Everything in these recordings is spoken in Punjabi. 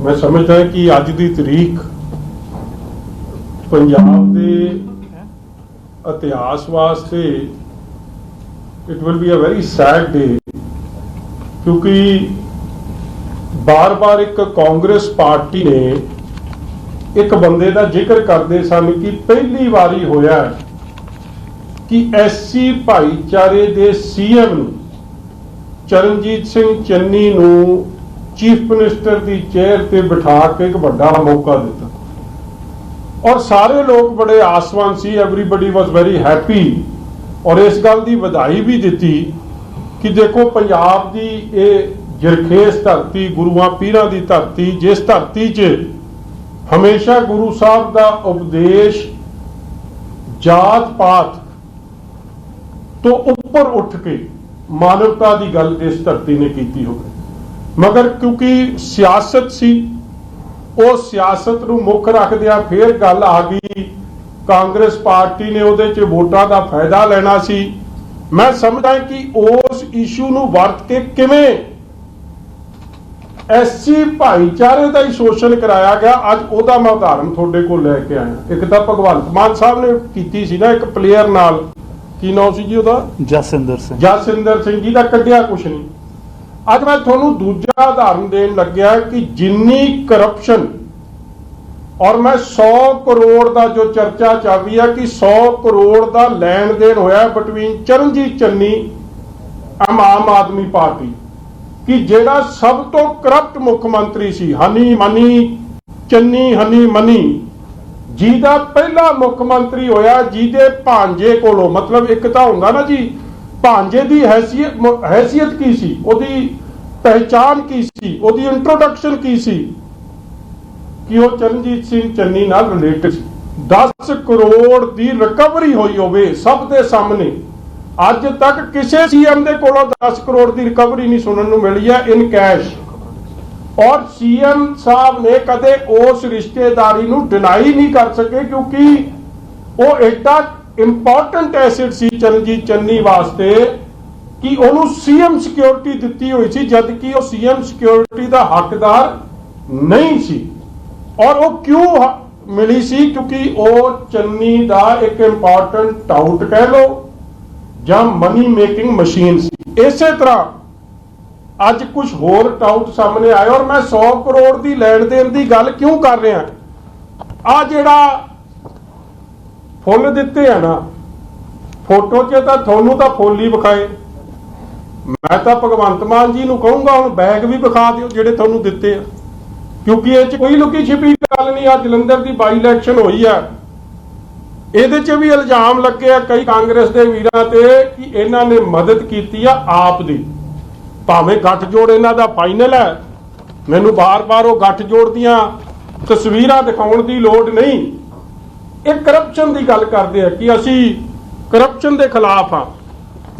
ਮੈਂ ਸਮਝਦਾ ਕਿ ਅੱਜ ਦੀ ਤਰੀਕ ਪੰਜਾਬ ਦੇ ਇਤਿਹਾਸ ਵਾਸਤੇ it will be a very sad day ਕਿਉਂਕਿ ਬਾਰ-ਬਾਰ ਇੱਕ ਕਾਂਗਰਸ ਪਾਰਟੀ ਨੇ ਇੱਕ ਬੰਦੇ ਦਾ ਜ਼ਿਕਰ ਕਰਦੇ ਸਨ ਕਿ ਪਹਿਲੀ ਵਾਰੀ ਹੋਇਆ ਕਿ ਐਸਸੀ ਭਾਈਚਾਰੇ ਦੇ ਸੀਐਮ ਨੂੰ ਚਰਨਜੀਤ ਸਿੰਘ ਚੰਨੀ ਨੂੰ ਚੀਫ ਮਿਨਿਸਟਰ ਦੀ ਚੇਅਰ ਤੇ ਬਿਠਾ ਕੇ ਇੱਕ ਵੱਡਾ ਮੌਕਾ ਦਿੱਤਾ। ਔਰ ਸਾਰੇ ਲੋਕ ਬੜੇ ਆਸਵਾਨ ਸੀ ਐਵਰੀਬਾਡੀ ਵਾਸ ਵੈਰੀ ਹੈਪੀ ਔਰ ਇਸ ਗੱਲ ਦੀ ਵਧਾਈ ਵੀ ਦਿੱਤੀ ਕਿ ਦੇਖੋ ਪੰਜਾਬ ਦੀ ਇਹ ਜਰਖੇਸ ਧਰਤੀ, ਗੁਰੂਆਂ ਪੀਰਾਂ ਦੀ ਧਰਤੀ, ਜਿਸ ਧਰਤੀ 'ਚ ਹਮੇਸ਼ਾ ਗੁਰੂ ਸਾਹਿਬ ਦਾ ਉਪਦੇਸ਼ ਜਾਤ ਪਾਤ ਤੋਂ ਉੱਪਰ ਉੱਠ ਕੇ ਮਾਨਵਤਾ ਦੀ ਗੱਲ ਇਸ ਧਰਤੀ ਨੇ ਕੀਤੀ ਹੋਵੇ। ਮਗਰ ਕਿਉਂਕਿ ਸਿਆਸਤ ਸੀ ਉਹ ਸਿਆਸਤ ਨੂੰ ਮੁੱਖ ਰੱਖਦਿਆਂ ਫੇਰ ਗੱਲ ਆ ਗਈ। ਕਾਂਗਰਸ ਪਾਰਟੀ ਨੇ ਉਹਦੇ 'ਚ ਵੋਟਾਂ ਦਾ ਫਾਇਦਾ ਲੈਣਾ ਸੀ। ਮੈਂ ਸਮਝਦਾ ਕਿ ਉਸ ਇਸ਼ੂ ਨੂੰ ਵਰਤ ਕੇ ਕਿਵੇਂ? ਐਸਸੀ ਭਾਈਚਾਰੇ ਦਾ ਹੀ ਸ਼ੋਸ਼ਣ ਕਰਾਇਆ ਗਿਆ। ਅੱਜ ਉਹਦਾ ਮੈਂ ਉਦਾਹਰਨ ਤੁਹਾਡੇ ਕੋਲ ਲੈ ਕੇ ਆਇਆ। ਇੱਕ ਤਾਂ ਭਗਵੰਤ ਮਾਨ ਸਾਹਿਬ ਨੇ ਕੀਤੀ ਸੀ ਨਾ ਇੱਕ ਪਲੇਅਰ ਨਾਲ। ਕੀ ਨਾਮ ਸੀ ਜੀ ਉਹਦਾ? ਜਸਿੰਦਰ ਸਿੰਘ। ਜਸਿੰਦਰ ਸਿੰਘ ਜੀ ਦਾ ਕੱਢਿਆ ਕੁਛ ਨਹੀਂ। ਅੱਜ ਮੈਂ ਤੁਹਾਨੂੰ ਦੂਜਾ ਉਦਾਹਰਨ ਦੇਣ ਲੱਗਿਆ ਕਿ ਜਿੰਨੀ ਕਰਪਸ਼ਨ ਔਰ ਮੈਂ 100 ਕਰੋੜ ਦਾ ਜੋ ਚਰਚਾ ਚੱਲ ਹੈ ਕਿ 100 ਕਰੋੜ ਦਾ ਲੈਣ ਦੇਣ ਹੋਇਆ ਬਟਵੀਨ ਚਰਨਜੀਤ ਚੰਨੀ, ਆਮ ਆਮ ਆਦਮੀ ਪਾਰਟੀ, ਕਿ ਜਿਹੜਾ ਸਭ ਤੋਂ ਕਰਪਟ ਮੁੱਖ ਮੰਤਰੀ ਸੀ, honey money, Channi honey money, ਜਿਹਦਾ ਪਹਿਲਾ ਮੁੱਖ ਮੰਤਰੀ ਹੋਇਆ, ਜਿਹਦੇ ਭਾਂਜੇ ਕੋਲੋਂ, ਮਤਲਬ ਇੱਕ ਤਾਂ ਹੁੰਦਾ ਨਾ ਜੀ ਭਾਂਜੇ ਦੀ ਹੈਸੀਅਤ ਮ- ਕੀ ਸੀ? ਉਹਦੀ ਪਹਿਚਾਨ ਕੀ ਸੀ? ਉਹਦੀ ਇੰਟਰੋਡਕਸ਼ਨ ਕੀ ਸੀ? ਕਿ ਉਹ ਚਰਨਜੀਤ ਸਿੰਘ ਚੰਨੀ ਨਾਲ ਰਿਲੇਟਡ ਸੀ? 10 ਕਰੋੜ ਦੀ ਰਿਕਵਰੀ ਹੋਈ ਹੋਵੇ ਸਭ ਦੇ ਸਾਹਮਣੇ, ਅੱਜ ਤੱਕ ਕਿਸੇ ਸੀਐਮ ਦੇ ਕੋਲੋਂ 10 ਕਰੋੜ ਦੀ ਰਿਕਵਰੀ ਨਹੀਂ ਸੁਣਨ ਨੂੰ ਮਿਲੀ ਹੈ ਇਨ ਕੈਸ਼ ਔਰ ਸੀਐਮ ਸਾਹਿਬ ਨੇ ਕਦੇ ਉਸ ਰਿਸ਼ਤੇਦਾਰੀ ਨੂੰ ਡਿਨਾਈ ਨਹੀਂ ਕਰ ਸਕੇ, ਕਿਉਂਕਿ ਉਹ ਐਡਾ ਇੰਪੋਰਟੈਂਟ ਐਸਿਡ ਸੀ ਚਰਨਜੀਤ ਚੰਨੀ ਵਾਸਤੇ ਕਿ ਉਹਨੂੰ ਸੀਐਮ ਸਿਕਿਉਰਿਟੀ ਦਿੱਤੀ ਹੋਈ ਸੀ ਜਦ ਕਿ ਉਹ ਸੀਐਮ ਸਿਕਿਉਰਿਟੀ ਦਾ ਹੱਕਦਾਰ ਨਹੀਂ ਸੀ। ਔਰ ਉਹ ਕਿਉਂ ਮਿਲੀ ਸੀ? ਕਿਉਂਕਿ ਉਹ ਚੰਨੀ ਦਾ ਇੱਕ ਇੰਪੋਰਟੈਂਟ ਟਾਊਟ ਕਹਿ ਲਓ, ਜਾਂ ਮਨੀ ਮੇਕਿੰਗ ਮਸ਼ੀਨ ਸੀ। ਇਸੇ ਤਰ੍ਹਾਂ ਅੱਜ ਕੁਝ ਹੋਰ ਟਾਊਟ ਸਾਹਮਣੇ ਆਏ, ਔਰ ਮੈਂ 100 ਕਰੋੜ ਦੀ ਲੈਣ ਦੇਣ ਦੀ ਗੱਲ ਕਿਉਂ ਕਰ ਰਿਹਾ? ਆ ਜਿਹੜਾ ਫੁੱਲ ਦਿੱਤੇ ਆ ਨਾ, ਫੋਟੋ 'ਚ ਤਾਂ ਤੁਹਾਨੂੰ ਤਾਂ ਫੁੱਲ ਹੀ ਵਿਖਾਏ। ਮੈਂ ਤਾਂ ਭਗਵੰਤ ਮਾਨ ਜੀ ਨੂੰ ਕਹੂੰਗਾ, ਹੁਣ ਬੈਗ ਵੀ ਵਿਖਾ ਦਿਓ ਜਿਹੜੇ ਤੁਹਾਨੂੰ ਦਿੱਤੇ ਆ। ਕਿਉਂਕਿ ਇਹ 'ਚ ਕੋਈ ਲੁਕੀ ਛਿਪੀ ਗੱਲ ਨਹੀਂ ਆ ਜਲੰਧਰ ਦੀ ਬਾਈ ਇਲੈਕਸ਼ਨ ਹੋਈ ਆ। ਇਹਦੇ 'ਚ ਵੀ ਇਲਜ਼ਾਮ ਲੱਗੇ ਆ ਕਈ ਕਾਂਗਰਸ ਦੇ ਵੀਰਾਂ ਤੇ ਕਿ ਇਹਨਾਂ ਨੇ ਮਦਦ ਕੀਤੀ ਆ ਆਪ ਦੀ। ਭਾਵੇਂ ਗੱਠਜੋੜ ਇਹਨਾਂ ਦਾ ਫਾਈਨਲ ਹੈ ਮੈਨੂੰ ਬਾਰ-ਬਾਰ ਉਹ ਗੱਠਜੋੜ ਦੀਆਂ ਤਸਵੀਰਾਂ ਦਿਖਾਉਣ ਦੀ ਲੋੜ ਨਹੀਂ। ਇਹ ਕਰਪਸ਼ਨ ਦੀ ਗੱਲ ਕਰਦੇ ਆ ਕਿ ਅਸੀਂ ਕਰਪਸ਼ਨ ਦੇ ਖਿਲਾਫ ਆ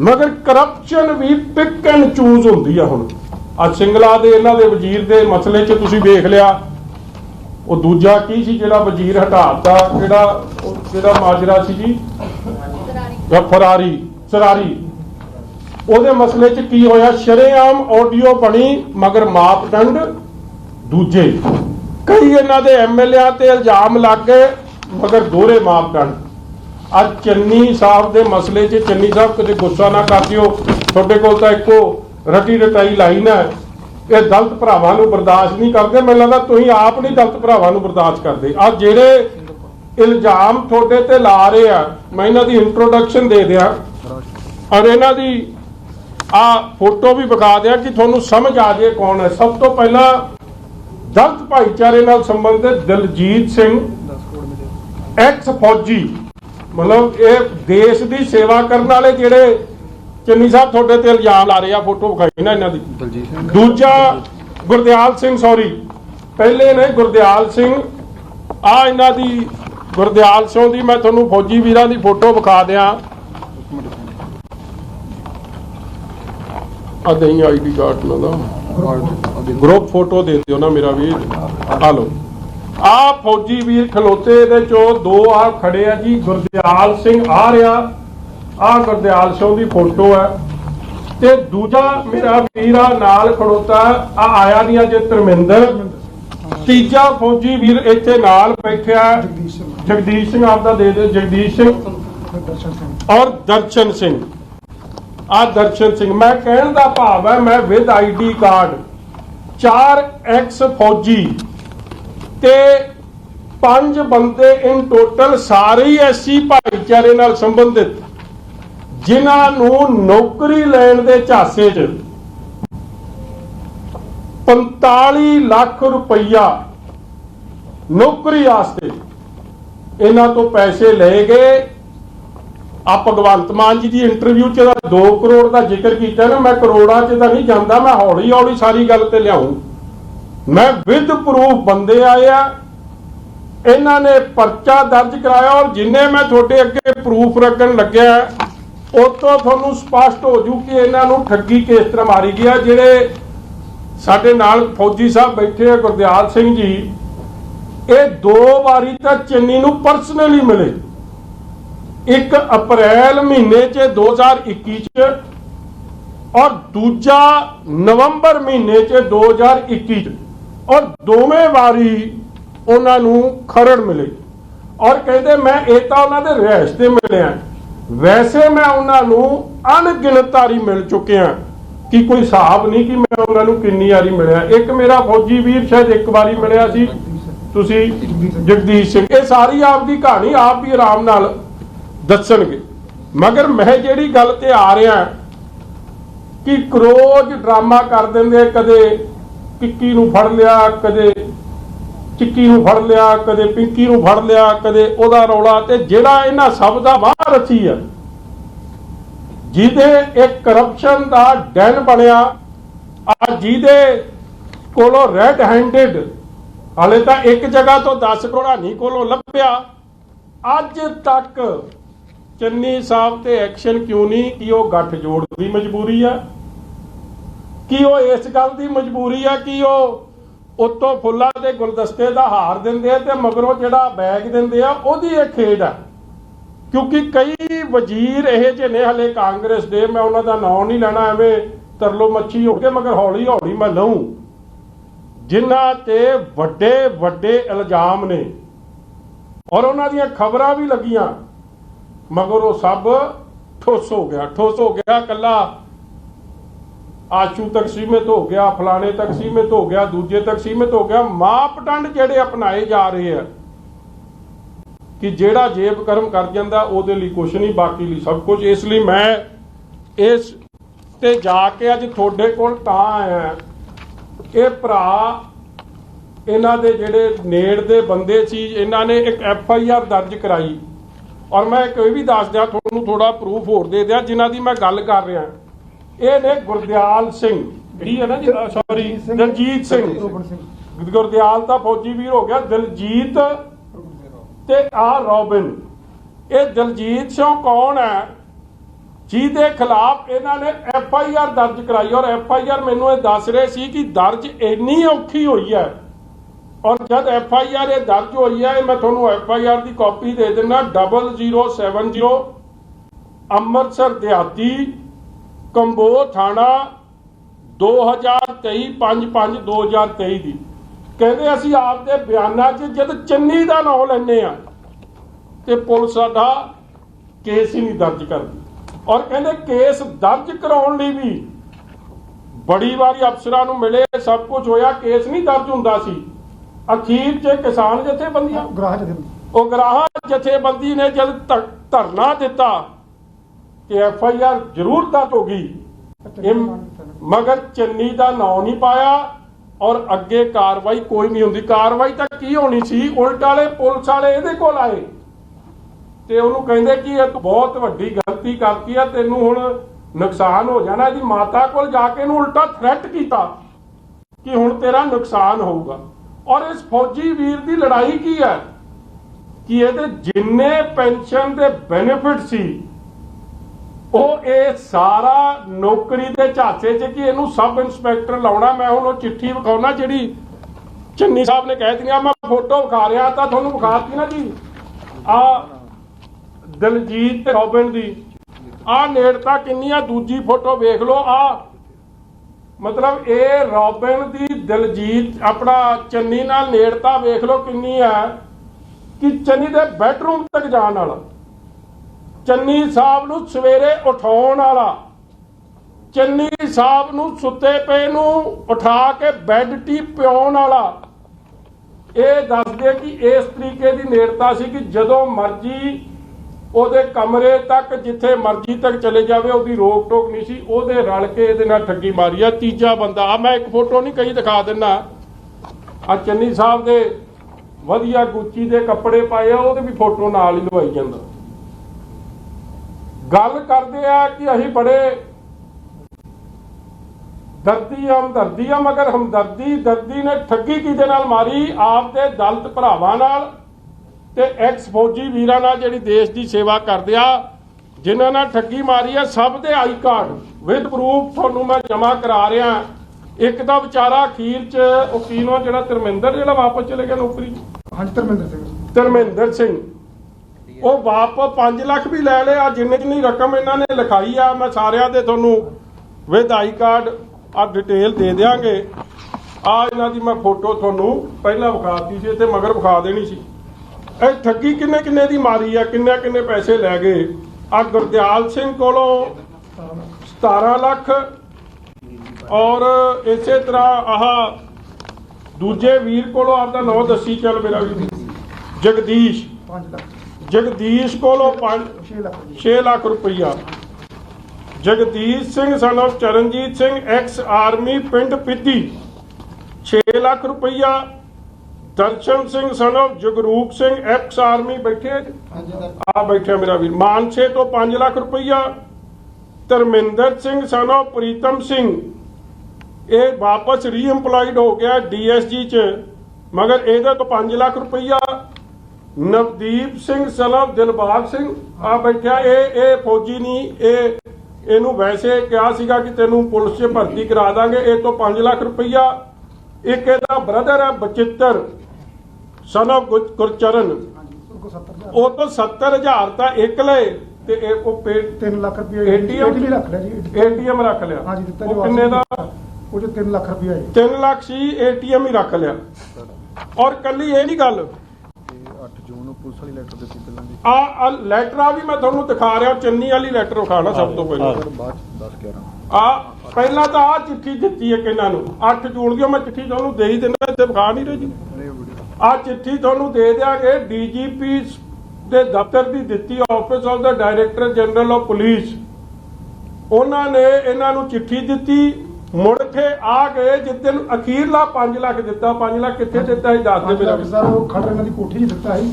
ਮਗਰ ਕਰਪਸ਼ਨ ਵੀ ਪਿਕ ਐਂਡ ਚੂਜ਼ ਹੁੰਦੀ ਆ ਹੁਣ। ਅੱਜ ਸਿੰਗਲਾ ਦੇ, ਇਹਨਾਂ ਦੇ ਵਜ਼ੀਰ ਦੇ ਮਸਲੇ 'ਚ ਤੁਸੀਂ ਵੇਖ ਲਿਆ। ਉਹ ਦੂਜਾ ਕੀ ਸੀ ਜਿਹੜਾ ਵਜ਼ੀਰ ਹਟਾਤਾ? ਜਿਹੜਾ ਉਹ ਮਾਜਰਾ ਸੀ ਜੀ? ਫਰਾਰੀ, ਸਰਾਰੀ। ਉਹਦੇ ਮਸਲੇ 'ਚ ਕੀ ਹੋਇਆ? ਸ਼ਰੇਆਮ ਆਡੀਓ ਬਣੀ, ਮਗਰ ਮਾਪਦੰਡ ਦੂਜੇ। ਕਈ ਇਹਨਾਂ ਦੇ ਐਮਐਲਏ ਤੇ ਇਲਜ਼ਾਮ ਲੱਗ ਗਏ। ਮਗਰ ਦੋਹਰੇ ਮਾਪਦੰਡ ਅੱਜ ਚੰਨੀ ਸਾਹਿਬ ਦੇ ਮਸਲੇ 'ਚ ਚੰਨੀ ਸਾਹਿਬ ਕਦੇ ਗੁੱਸਾ ਨਾ ਕਰ ਦਿਓ ਤੁਹਾਡੇ ਕੋਲ ਤਾਂ ਇੱਕੋ ਰਟੀ ਰਟਾਈ ਲਾਈਨ ਹੈ। ਇਹ ਦਲਤ ਭਰਾਵਾਂ ਨੂੰ ਬਰਦਾਸ਼ਤ ਨਹੀਂ ਕਰਦੇ। ਮੈਨੂੰ ਲੱਗਦਾ ਤੁਸੀਂ ਆਪ ਨਹੀਂ ਦਲਤ ਭਰਾਵਾਂ ਨੂੰ ਬਰਦਾਸ਼ਤ ਕਰਦੇ। ਆ ਜਿਹੜੇ ਇਲਜ਼ਾਮ ਤੁਹਾਡੇ ਤੇ ਲਾ ਰਹੇ ਆ, ਮੈਂ ਇਹਨਾਂ ਦੀ ਇੰਟਰੋਡਕਸ਼ਨ ਦੇ ਦਿਆਂ। ਔਰ ਇਹਨਾਂ ਦੀ ਆ ਫੋਟੋ ਵੀ ਵਿਖਾ ਦਿਆਂ ਕਿ ਤੁਹਾਨੂੰ ਸਮਝ ਆ ਜਾਏ ਕੌਣ ਹੈ। ਸਭ ਤੋਂ ਪਹਿਲਾਂ ਦਲਤ ਭਾਈਚਾਰੇ ਨਾਲ ਸੰਬੰਧਿਤ ਦਿਲਜੀਤ ਸਿੰਘ ਐਕਸ ਫੌਜੀ ਮਤਲਬ ਇਹ ਦੇਸ਼ ਦੀ ਸੇਵਾ ਕਰਨ ਵਾਲੇ ਜਿਹੜੇ ਚੰਨੀ ਸਾਹਿਬ ਤੁਹਾਡੇ ਤੇ ਇਲਜ਼ਾਮ ਲਾ ਰਹੇ ਆ ਫੋਟੋ ਵਿਖਾਈ ਨਾ ਇਹਨਾਂ ਦੀ। ਦੂਜਾ ਗੁਰਦਿਆਲ ਸਿੰਘ ਸੌਰੀ ਪਹਿਲੇ ਨੇ ਗੁਰਦਿਆਲ ਸਿੰਘ ਆ ਇਹਨਾਂ ਦੀ ਗੁਰਦਿਆਲ ਸਿੰਘ ਦੀ ਮੈਂ ਤੁਹਾਨੂੰ ਫੌਜੀ ਵੀਰਾਂ ਦੀ ਫੋਟੋ ਵਿਖਾ ਦਿਆਂ। ਆ ਦਈ ਆਈਡੀ ਕਾਰਡ ਨਾ ਦਾ ਗਰੁੱਪ ਫੋਟੋ ਦੇ ਦਿਓ ਨਾ ਮੇਰਾ ਵੀਰ। ਆ ਲਓ। ਆ ਫੌਜੀ ਵੀਰ ਖਲੋਤੇ ਇਹਦੇ ਚੋਂ ਦੋ ਆ ਖੜੇ ਆ ਜੀ, ਗੁਰਦਿਆਲ ਸਿੰਘ ਆ ਰਿਹਾ। ਆ ਗੁਰਦਿਆਲ ਸਿੰਘ ਦੀ ਫੋਟੋ ਹੈ ਤੇ ਦੂਜਾ ਮੇਰਾ ਵੀਰਾ ਨਾਲ ਖੜੋਤਾ ਆ, ਆਇਆ ਨਹੀਂ ਅਜੇ ਧਰਮਿੰਦਰ। ਤੀਜਾ ਫੌਜੀ ਵੀਰ ਇੱਥੇ ਨਾਲ ਬੈਠਿਆ। ਜਗਦੀਸ਼ ਸਿੰਘ ਜਗਦੀਸ਼ ਸਿੰਘ ਆਪਦਾ ਦੇ ਦੇ ਜਗਦੀਸ਼ ਸਿੰਘ। ਸਿੰਘ ਔਰ ਦਰਸ਼ਨ ਸਿੰਘ। ਆ ਦਰਸ਼ਨ ਸਿੰਘ, ਮੈਂ ਕਹਿਣ ਦਾ ਭਾਵ ਹੈ ਮੈਂ ਵਿਦ ਆਈਡੀ ਕਾਰਡ। 4 ਐਕਸ ਫੌਜੀ ਤੇ ਪੰਜ ਬੰਦੇ ਇਨ ਟੋਟਲ ਸਾਰੇ ਹੀ ਐਸੀ ਭਾਈਚਾਰੇ ਨਾਲ ਸੰਬੰਧਿਤ, ਜਿਨ੍ਹਾਂ ਨੂੰ ਨੌਕਰੀ ਲੈਣ ਦੇ ਝਾਸੇ 'ਚ 45 ਲੱਖ ਰੁਪਈਆ ਨੌਕਰੀ ਵਾਸਤੇ ਇਹਨਾਂ ਤੋਂ ਪੈਸੇ ਲਏ ਗਏ। ਆ ਭਗਵੰਤ ਮਾਨ ਜੀ ਦੀ ਇੰਟਰਵਿਊ 'ਚ ਦਾ 2 ਕਰੋੜ ਦਾ ਜ਼ਿਕਰ ਕੀਤਾ ਨਾ, ਮੈਂ ਕਰੋੜਾਂ 'ਚ ਤਾਂ ਨਹੀਂ ਜਾਂਦਾ, ਮੈਂ ਹੌਲੀ ਹੌਲੀ ਸਾਰੀ ਗੱਲ ਤੇ ਲਿਆਉਂ ਮੈਂ ਵਿਦ ਪ੍ਰੂਫ ਬੰਦੇ ਆਏ ਆ। ਇਹਨਾਂ ਨੇ ਪਰਚਾ ਦਰਜ ਕਰਾਇਆ ਔਰ ਜਿੰਨੇ ਮੈਂ ਤੁਹਾਡੇ ਅੱਗੇ ਪ੍ਰੂਫ ਰੱਖਣ ਲੱਗਿਆ ਉਹ ਤੋਂ ਤੁਹਾਨੂੰ ਸਪਸ਼ਟ ਹੋ ਜੂ ਕਿ ਇਹਨਾਂ ਨੂੰ ਠੱਗੀ ਕਿਸ ਤਰ੍ਹਾਂ ਮਾਰੀ ਗਿਆ ਜਿਹੜੇ ਸਾਡੇ ਨਾਲ ਫੌਜੀ ਸਾਹਿਬ ਬੈਠੇ ਆ, ਗੁਰਦਿਆਲ ਸਿੰਘ ਜੀ। ਇਹ ਦੋ ਵਾਰੀ ਤਾਂ ਚੰਨੀ ਨੂੰ ਪਰਸਨਲੀ ਮਿਲੇ। ਇੱਕ ਅਪ੍ਰੈਲ ਮਹੀਨੇ ਚ 2021 ਚ ਔਰ ਦੂਜਾ ਨਵੰਬਰ ਮਹੀਨੇ ਚ 2021 ਚ। ਔਰ ਦੋਵੇਂ ਵਾਰੀ ਉਹਨਾਂ ਨੂੰ ਖਰੜ ਮਿਲੇ। ਔਰ ਕਹਿੰਦੇ, ਮੈਂ ਇਹ ਤਾਂ ਉਹਨਾਂ ਦੇ ਰਹਿਸ਼ ਤੇ ਮਿਲਿਆ। ਵੈਸੇ ਮੈਂ ਉਹਨਾਂ ਨੂੰ ਅਣਗਿਣਤ ਮਿਲ ਚੁੱਕਿਆ ਕਿ ਕੋਈ ਹਿਸਾਬ ਨਹੀਂ ਕਿ ਮੈਂ ਉਹਨਾਂ ਨੂੰ ਕਿੰਨੀ ਵਾਰੀ ਮਿਲਿਆ। ਇੱਕ ਮੇਰਾ ਫੌਜੀ ਵੀਰ ਸ਼ਾਇਦ ਇੱਕ ਵਾਰੀ ਮਿਲਿਆ ਸੀ। ਤੁਸੀਂ ਜਗਦੀਸ਼ ਸਿੰਘ, ਇਹ ਸਾਰੀ ਆਪ ਦੀ ਕਹਾਣੀ ਆਪ ਵੀ ਆਰਾਮ ਨਾਲ ਦੱਸਣਗੇ। ਮਗਰ ਮੈਂ ਜਿਹੜੀ ਗੱਲ ਤੇ ਆ ਰਿਹਾ, ਕਿ ਕਰੋਜ ਡਰਾਮਾ ਕਰ ਦਿੰਦੇ ਕਦੇ ਕਿੱਕੀ ਨੂੰ ਫੜ ਲਿਆ, ਕਦੇ ਚਿੱਕੀ ਨੂੰ ਫੜ ਲਿਆ, ਕਦੇ ਪਿੰਕੀ ਨੂੰ ਫੜ ਲਿਆ, ਕਦੇ ਉਹਦਾ ਰੌਲਾ ਤੇ ਜਿਹੜਾ ਇਹਨਾਂ ਸਭ ਦਾ ਵਾਹ ਰਚੀ ਆ। ਜਿਹਦੇ ਇੱਕ ਕਰਪਸ਼ਨ ਦਾ ਡੈਨ ਬਣਿਆ ਆ ਜਿਹਦੇ ਕੋਲੋਂ ਰੈਡ ਹੈਂਡਡ ਹਾਲੇ ਤਾਂ ਇੱਕ ਜਗ੍ਹਾ ਤੋਂ 10 ਕਰੋੜਾ ਨਹੀਂ ਕੋਲੋਂ ਲੱਭਿਆ, ਅੱਜ ਤੱਕ ਚੰਨੀ ਸਾਹਿਬ ਤੇ ਐਕਸ਼ਨ ਕਿਉਂ ਨਹੀਂ, ਕਿ ਉਹ ਗੱਠ ਜੋੜ ਦੀ ਮਜਬੂਰੀ ਆ? ਕਿ ਉਹ ਇਸ ਗੱਲ ਦੀ ਮਜਬੂਰੀ ਆ ਕਿ ਉਹ ਉੱਤੋਂ ਫੁੱਲਾਂ ਦੇ ਗੁਲਦਸਤੇ ਦਾ ਹਾਰ ਦਿੰਦੇ ਆ ਤੇ ਮਗਰੋਂ ਜਿਹੜਾ ਬੈਗ ਦਿੰਦੇ ਆ, ਉਹਦੀ ਇਹ ਖੇਡ ਆ। ਕਿਉਂਕਿ ਕਈ ਵਜ਼ੀਰ ਇਹ ਜਿਹੇ ਨੇ, ਹਲੇ ਕਾਂਗਰਸ ਦੇ, ਮੈਂ ਉਹਨਾਂ ਦਾ ਨਾਮ ਨਹੀਂ ਲੈਣਾ, ਐਵੇਂ ਤਰਲੋ ਮੱਛੀ ਹੋ ਕੇ ਮਗਰ ਹੌਲੀ ਹੌਲੀ ਮੈਂ ਲਊਂ। ਜਿਨ੍ਹਾਂ ਤੇ ਵੱਡੇ ਵੱਡੇ ਇਲਜ਼ਾਮ ਨੇ। ਔਰ ਉਹਨਾਂ ਦੀਆਂ ਖਬਰਾਂ ਵੀ ਲੱਗੀਆਂ। ਮਗਰ ਉਹ ਸਭ ਠੁੱਸ ਹੋ ਗਿਆ, ਠੁੱਸ ਹੋ ਗਿਆ ਕੱਲਾ ਆਸ਼ੂ ਤੱਕ ਸੀਮਿਤ ਹੋ ਗਿਆ, ਫਲਾਣੇ ਤੱਕ ਸੀਮਿਤ ਹੋ ਗਿਆ, ਦੂਜੇ ਤੱਕ ਸੀਮਿਤ ਹੋ ਗਿਆ ਮਾਪਦੰਡ ਜਿਹੜੇ ਅਪਣਾਏ ਜਾ ਰਹੇ ਆ ਕਿ ਜਿਹੜਾ ਜੇਬ ਕਰਮ ਕਰ ਜਾਂਦਾ, ਉਹਦੇ ਲਈ ਕੁਝ ਨਹੀਂ, ਬਾਕੀ ਲਈ ਸਭ ਕੁਝ ਇਸ ਲਈ ਮੈਂ ਇਸ ਤੇ ਜਾ ਕੇ ਅੱਜ ਤੁਹਾਡੇ ਕੋਲ ਤਾਂ ਆਇਆ ਇਹ ਭਰਾ, ਇਹਨਾਂ ਦੇ ਜਿਹੜੇ ਨੇੜ ਦੇ ਬੰਦੇ ਸੀ, ਇਹਨਾਂ ਨੇ ਇੱਕ ਐਫ ਆਈ ਆਰ ਦਰਜ ਕਰਾਈ। ਔਰ ਮੈਂ ਇੱਕ ਇਹ ਵੀ ਦੱਸ ਦਿਆਂ ਤੁਹਾਨੂੰ ਥੋੜਾ ਪ੍ਰੂਫ ਹੋਰ ਦੇ ਦਿਆਂ, ਜਿਨ੍ਹਾਂ ਦੀ ਮੈਂ ਗੱਲ ਕਰ ਰਿਹਾ। ਇਹ ਨੇ ਗੁਰਦਿਆਲ ਸਿੰਘ। ਜਿਹੜੀ ਹੈ ਨਾ ਜੀ? ਸੌਰੀ ਦਲਜੀਤ ਸਿੰਘ। ਗੁਰਦਿਆਲ ਤਾਂ ਫੌਜੀ ਵੀਰ ਹੋ ਗਿਆ ਦਲਜੀਤ ਤੇ ਆ ਰੋਬਿਨ। ਇਹ ਦਲਜੀਤ ਸਿੰਘ ਕੌਣ ਹੈ? ਜਿਹਦੇ ਖਿਲਾਫ ਇਹਨਾਂ ਨੇ ਐਫ ਆਈ ਆਰ ਦਰਜ ਕਰਾਈ। ਔਰ ਐਫ ਆਈ ਆਰ ਮੈਨੂੰ ਇਹ ਦੱਸ ਰਹੇ ਸੀ ਕਿ ਦਰਜ ਇੰਨੀ ਔਖੀ ਹੋਈ ਹੈ। ਔਰ ਜਦ ਐਫ ਆਈ ਆਰ ਇਹ ਦਰਜ ਹੋਈ ਹੈ ਮੈਂ ਤੁਹਾਨੂੰ ਐਫ ਆਈ ਆਰ ਦੀ ਕਾਪੀ ਦੇ ਦਿੰਦਾ। 0070 ਅੰਮ੍ਰਿਤਸਰ ਦਿਹਾਤੀ ਕੰਬੋ ਥਾਣਾ 2023 55 2023 ਦੀ ਕਹਿੰਦੇ ਅਸੀਂ ਆਪਦੇ ਬਿਆਨਾਂ 'ਚ ਜਦ ਚੰਨੀ ਦਾ ਨਾਮ ਲੈਨੇ ਆ ਤੇ ਪੁਲਿਸ ਸਾਡਾ ਕੇਸ ਹੀ ਨਹੀਂ ਦਰਜ ਕਰਦੀ। ਔਰ ਕਹਿੰਦੇ ਕੇਸ ਦਰਜ ਕਰਾਉਣ ਲਈ ਵੀ ਬੜੀ ਵਾਰੀ ਅਫਸਰਾਂ ਨੂੰ ਮਿਲੇ ਸਭ ਕੁਝ ਹੋਇਆ ਕੇਸ ਨਹੀਂ ਦਰਜ ਹੁੰਦਾ ਸੀ। ਅਖੀਰ 'ਚ ਕਿਸਾਨ ਜਥੇਬੰਦੀਆਂ ਗ੍ਰਾਹ ਜਦੇ ਉਹ ਗਰਾਹਾਂ ਜਥੇਬੰਦੀ ਨੇ ਜਦ ਧਰ- ਧਰਨਾ ਦਿੱਤਾ ਕਿ ਐਫ ਆਈ ਆਰ ਜ਼ਰੂਰ ਦਰਜ ਹੋ ਗਈ। ਮਗਰ ਚੰਨੀ ਦਾ ਨਾਂ ਨਹੀਂ ਪਾਇਆ ਔਰ ਅੱਗੇ ਕਾਰਵਾਈ ਕੋਈ ਨਹੀਂ ਹੁੰਦੀ। ਕਾਰਵਾਈ ਤਾਂ ਕੀ ਹੋਣੀ ਸੀ? ਉਲਟ ਵਾਲੇ ਪੁਲਿਸ ਵਾਲੇ ਇਹਦੇ ਕੋਲ ਆਏ। ਤੇ ਉਹਨੂੰ ਕਹਿੰਦੇ ਕਿ ਇਹ ਤੂੰ ਬਹੁਤ ਵੱਡੀ ਗਲਤੀ ਕਰਤੀ ਆ ਤੈਨੂੰ ਹੁਣ ਨੁਕਸਾਨ ਹੋ ਜਾਣਾ। ਇਹਦੀ ਮਾਤਾ ਕੋਲ ਜਾ ਕੇ ਇਹਨੂੰ ਉਲਟਾ ਥ੍ਰੈਟ ਕੀਤਾ ਕਿ ਹੁਣ ਤੇਰਾ ਨੁਕਸਾਨ ਹੋਊਗਾ। ਔਰ ਇਸ ਫੌਜੀ ਵੀਰ ਦੀ ਲੜਾਈ ਕੀ ਹੈ? ਕਿ ਇਹਦੇ ਜਿੰਨੇ ਪੈਨਸ਼ਨ ਦੇ ਬੈਨੀਫਿਟ ਸੀ ਉਹ ਇਹ ਸਾਰਾ ਨੌਕਰੀ ਦੇ ਝਾਂਸੇ 'ਚ ਕਿ ਇਹਨੂੰ ਸਬ ਇੰਸਪੈਕਟਰ ਲਾਉਣਾ, ਮੈਂ ਹੁਣ ਉਹ ਚਿੱਠੀ ਵਿਖਾਉਣਾ ਜਿਹੜੀ ਚੰਨੀ ਸਾਹਿਬ ਨੇ ਕਹਿ ਦਿੱਤੀਆਂ, ਮੈਂ ਫੋਟੋ ਵਿਖਾ ਰਿਹਾ ਤਾਂ ਤੁਹਾਨੂੰ ਵਿਖਾਤੀ ਨਾ ਜੀ। ਆ ਦਲਜੀਤ ਤੇ ਰੋਬਿਨ ਦੀ, ਆ ਨੇੜਤਾ ਕਿੰਨੀ ਆ ਦੂਜੀ ਫੋਟੋ ਵੇਖ ਲਓ, ਆ ਮਤਲਬ ਇਹ ਰੋਬਿਨ ਦੀ ਦਿਲਜੀਤ, ਆਪਣਾ ਚੰਨੀ ਨਾਲ ਨੇੜਤਾ ਵੇਖ ਲਓ ਕਿੰਨੀ ਆ ਕਿ ਚੰਨੀ ਦੇ ਬੈਡਰੂਮ ਤੱਕ ਜਾਣ ਵਾਲਾ ਚੰਨੀ ਸਾਹਿਬ ਨੂੰ ਸਵੇਰੇ ਉਠਾਉਣ ਵਾਲਾ। ਚੰਨੀ ਸਾਹਿਬ ਨੂੰ ਸੁੱਤੇ ਪਏ ਨੂੰ ਉਠਾ ਕੇ ਬੈੱਡ ਟੀ ਪਿਉਣ ਵਾਲਾ। ਇਹ ਦੱਸਦੇ ਕਿ ਇਸ ਤਰੀਕੇ ਦੀ ਨੇੜਤਾ ਸੀ ਕਿ ਜਦੋਂ ਮਰਜ਼ੀ ਉਹਦੇ ਕਮਰੇ ਤੱਕ, ਜਿੱਥੇ ਮਰਜ਼ੀ ਤੱਕ ਚਲੇ ਜਾਵੇ, ਉਹਦੀ ਰੋਕ ਟੋਕ ਨਹੀਂ ਸੀ। ਉਹਦੇ ਰਲ ਕੇ ਇਹਦੇ ਨਾਲ ਠੱਗੀ ਮਾਰੀ ਆ। ਤੀਜਾ ਬੰਦਾ ਆ ਮੈਂ ਇੱਕ ਫੋਟੋ ਨਹੀਂ ਕਹੀ, ਦਿਖਾ ਦਿੰਨਾ। ਆ ਚੰਨੀ ਸਾਹਿਬ ਦੇ ਵਧੀਆ ਗੁੱਚੀ ਦੇ ਕੱਪੜੇ ਪਾਏ ਆ ਉਹਦੇ ਵੀ ਫੋਟੋ ਨਾਲ ਹੀ ਲਵਾਈ ਜਾਂਦਾ। ਗੱਲ ਕਰਦੇ ਆ ਕਿ ਅਸੀਂ ਬੜੇ ਦਰਦੀ ਹਮਦਰਦੀ ਆ ਮਗਰ ਹਮਦਰਦੀ ਦਰਦੀ ਨੇ ਠੱਗੀ ਕਿਹਦੇ ਨਾਲ ਮਾਰੀ? ਆਪ ਦੇ ਦਲਿਤ ਭਰਾਵਾਂ ਨਾਲ ਤੇ ਐਕਸ ਫੌਜੀ ਵੀਰਾਂ ਨਾਲ ਜਿਹੜੀ ਦੇਸ਼ ਦੀ ਸੇਵਾ ਕਰਦੇ ਆ ਜਿਨ੍ਹਾਂ ਨਾਲ ਠੱਗੀ ਮਾਰੀ ਆ ਸਭ ਦੇ ਆਈ ਕਾਰਡ ਵਿਦ ਪ੍ਰੂਫ ਤੁਹਾਨੂੰ ਮੈਂ ਜਮ੍ਹਾਂ ਕਰਾ ਰਿਹਾ। ਇੱਕ ਦਾ ਵਿਚਾਰਾ ਅਖੀਰ ਚ ਉਹ ਕੀਨੋ ਜਿਹੜਾ ਧਰਮਿੰਦਰ ਜਿਹੜਾ ਵਾਪਸ ਚਲੇ ਗਿਆ ਨੌਕਰੀ ਹਾਂਜੀ ਧਰਮਿੰਦਰ ਸਿੰਘ। ਧਰਮਿੰਦਰ ਸਿੰਘ। ਉਹ ਵਾਪ 5 ਲੱਖ ਵੀ ਲੈ ਲਿਆ, ਜਿੰਨੇ ਜਿੰਨੀ ਰਕਮ ਇਹਨਾਂ ਨੇ ਲਿਖਾਈ ਆ, ਮੈਂ ਸਾਰਿਆਂ ਦੇ ਤੁਹਾਨੂੰ ਵਿਦ ਆਈ ਕਾਰਡ ਆ ਡਿਟੇਲ ਦੇ ਦਿਆਂਗੇ। ਆ ਇਹਨਾਂ ਦੀ ਮੈਂ ਫੋਟੋ ਤੁਹਾਨੂੰ ਪਹਿਲਾਂ ਵਿਖਾਤੀ ਸੀ ਤੇ ਮਗਰ ਵਿਖਾ ਦੇਣੀ ਸੀ। ਇਹ ਠੱਗੀ ਕਿੰਨੇ ਕਿੰਨੇ ਦੀ ਮਾਰੀ ਆ, ਕਿੰਨੇ ਕਿੰਨੇ ਪੈਸੇ ਲੈ ਗਏ? ਆ ਗੁਰਦਿਆਲ ਸਿੰਘ ਕੋਲੋਂ 17 ਲੱਖ। ਔਰ ਇਸੇ ਤਰ੍ਹਾਂ ਆਹ ਦੂਜੇ ਵੀਰ ਕੋਲੋਂ ਆਪਦਾ ਨਾਮ ਦੱਸੀ, ਚੱਲ ਮੇਰਾ ਵੀਰ ਜਗਦੀਸ਼। 5 ਲੱਖ। ਜਗਦੀਸ਼ ਕੋਲੋਂ 5 6 ਲੱਖ ਜੀ 6 ਲੱਖ ਰੁਪਈਆ। Jagdish Singh, son of Charanjit Singh ex army ਪਿੰਡ ਪਿੱਦੀ। 6 ਲੱਖ ਰੁਪਈਆ। Darshan Singh, son of Jagroop Singh ex army ਬੈਠੇ। ਹਾਂਜੀ ਸਰ ਆ ਬੈਠਾ ਮੇਰਾ ਵੀਰ। ਮਾਨਸੇ ਤੋਂ 5 ਲੱਖ ਰੁਪਈਆ। Dharmendra Singh, son of Pritam Singh. ਇਹ ਵਾਪਸ ਰੀਐਮਪਲਾਈਡ ਹੋ ਗਿਆ ਡੀਐਸਜੀ ਚ। ਮਗਰ ਇਹਦੇ ਤੋਂ 5 ਲੱਖ ਰੁਪਈਆ। ਨਵਦੀਪ ਸਿੰਘ of ਦਿਲਬਾਗ ਸਿੰਘ ਆ ਬੈਠਾ ਇਹ ਇਹ ਫੌਜੀ ਨਹੀਂ ਇਹ ਇਹਨੂੰ ਵੈਸੇ ਕਿਹਾ ਸੀਗਾ ਕਿ ਤੈਨੂੰ ਪੁਲਿਸ 'ਚ ਭਰਤੀ ਕਰਾ ਦਾਂਗੇ ਇਹ ਤੋਂ 5 ਲੱਖ ਰੁਪਈਆ। ਇੱਕ ਇਹਦਾ ਬ੍ਰਦਰ ਹੈ ਬਚਿੱਤਰ ਗੁਰ- ਗੁਰਚਰਨ। ਉਹ ਕੋ 70000 ਉਹ ਤੋਂ 70000 ਤਾਂ ਇੱਕ ਲਏ ਤੇ ਇਹ ਉਹ 3 ਲੱਖ ਰੁਪਏ ਵੀ ਰੱਖ ਲਿਆ ਜੀ। ਏਟੀਐਮ ਰੱਖ ਲਿਆ। ਹਾਂਜੀ ਦਿੱਤਾ ਉਹ ਜੀ ਕਿੰਨੇ ਦਾ? ਉਹ 'ਚ 3 ਲੱਖ ਰੁਪਏ ਹੈ 3 ਲੱਖ ਸੀ ਏਟੀਐਮ ਹੀ ਰੱਖ ਲਿਆ। ਔਰ ਕੱਲੀ ਇਹ ਨਹੀਂ ਗੱਲ ਤੇ 8 ਜੂਨ ਨੂੰ ਪੁਲਿਸ ਵਾਲੀ ਲੈਟਰ ਦਿੱਤੀ ਪਹਿਲਾਂ ਦੀ ਆ ਆ ਲੈਟਰ ਆ ਵੀ ਮੈਂ ਤੁਹਾਨੂੰ ਦਿਖਾ ਰਿਹਾ ਚੰਨੀ ਵਾਲੀ ਲੈਟਰ ਵਿਖਾਣਾ ਸਭ ਤੋਂ ਪਹਿਲਾਂ। ਸਰ ਬਾਅਦ 10 11 ਆ ਪਹਿਲਾਂ ਤਾਂ ਆ ਚਿੱਠੀ ਦਿੱਤੀ ਹੈ ਕਿਹਨਾਂ ਨੂੰ। 8 ਜੂਨ ਦੀ ਉਹ ਮੈਂ ਚਿੱਠੀ ਤੁਹਾਨੂੰ ਦੇ ਹੀ ਦਿੰਦਾ ਇੱਥੇ ਵਿਖਾ ਨਹੀਂ ਰਹੇ ਜੀ। ਆ ਚਿੱਠੀ ਤੁਹਾਨੂੰ ਦੇ ਦਿਆਂਗੇ ਡੀਜੀਪੀ ਦੇ ਦਫ਼ਤਰ ਦੀ ਦਿੱਤੀ ਆਫਿਸ ਆਫ ਦਾ ਡਾਇਰੈਕਟਰ ਜਨਰਲ ਆਫ ਪੁਲਿਸ ਉਹਨਾਂ ਨੇ ਇਹਨਾਂ ਨੂੰ ਚਿੱਠੀ ਦਿੱਤੀ ਮੁੜ ਕੇ ਆ ਗਏ ਜਿੱਦਨ ਅਖੀਰਲਾ 5 ਲੱਖ ਦਿੱਤਾ 5 ਲੱਖ ਕਿੱਥੇ ਦਿੱਤਾ ਸੀ? ਦੱਸ ਦੇ ਮੇਰਾ ਵੀ। ਸਰ ਉਹ ਇਹਨਾਂ ਦੀ ਕੋਠੀ 'ਚ ਦਿੱਤਾ ਸੀ।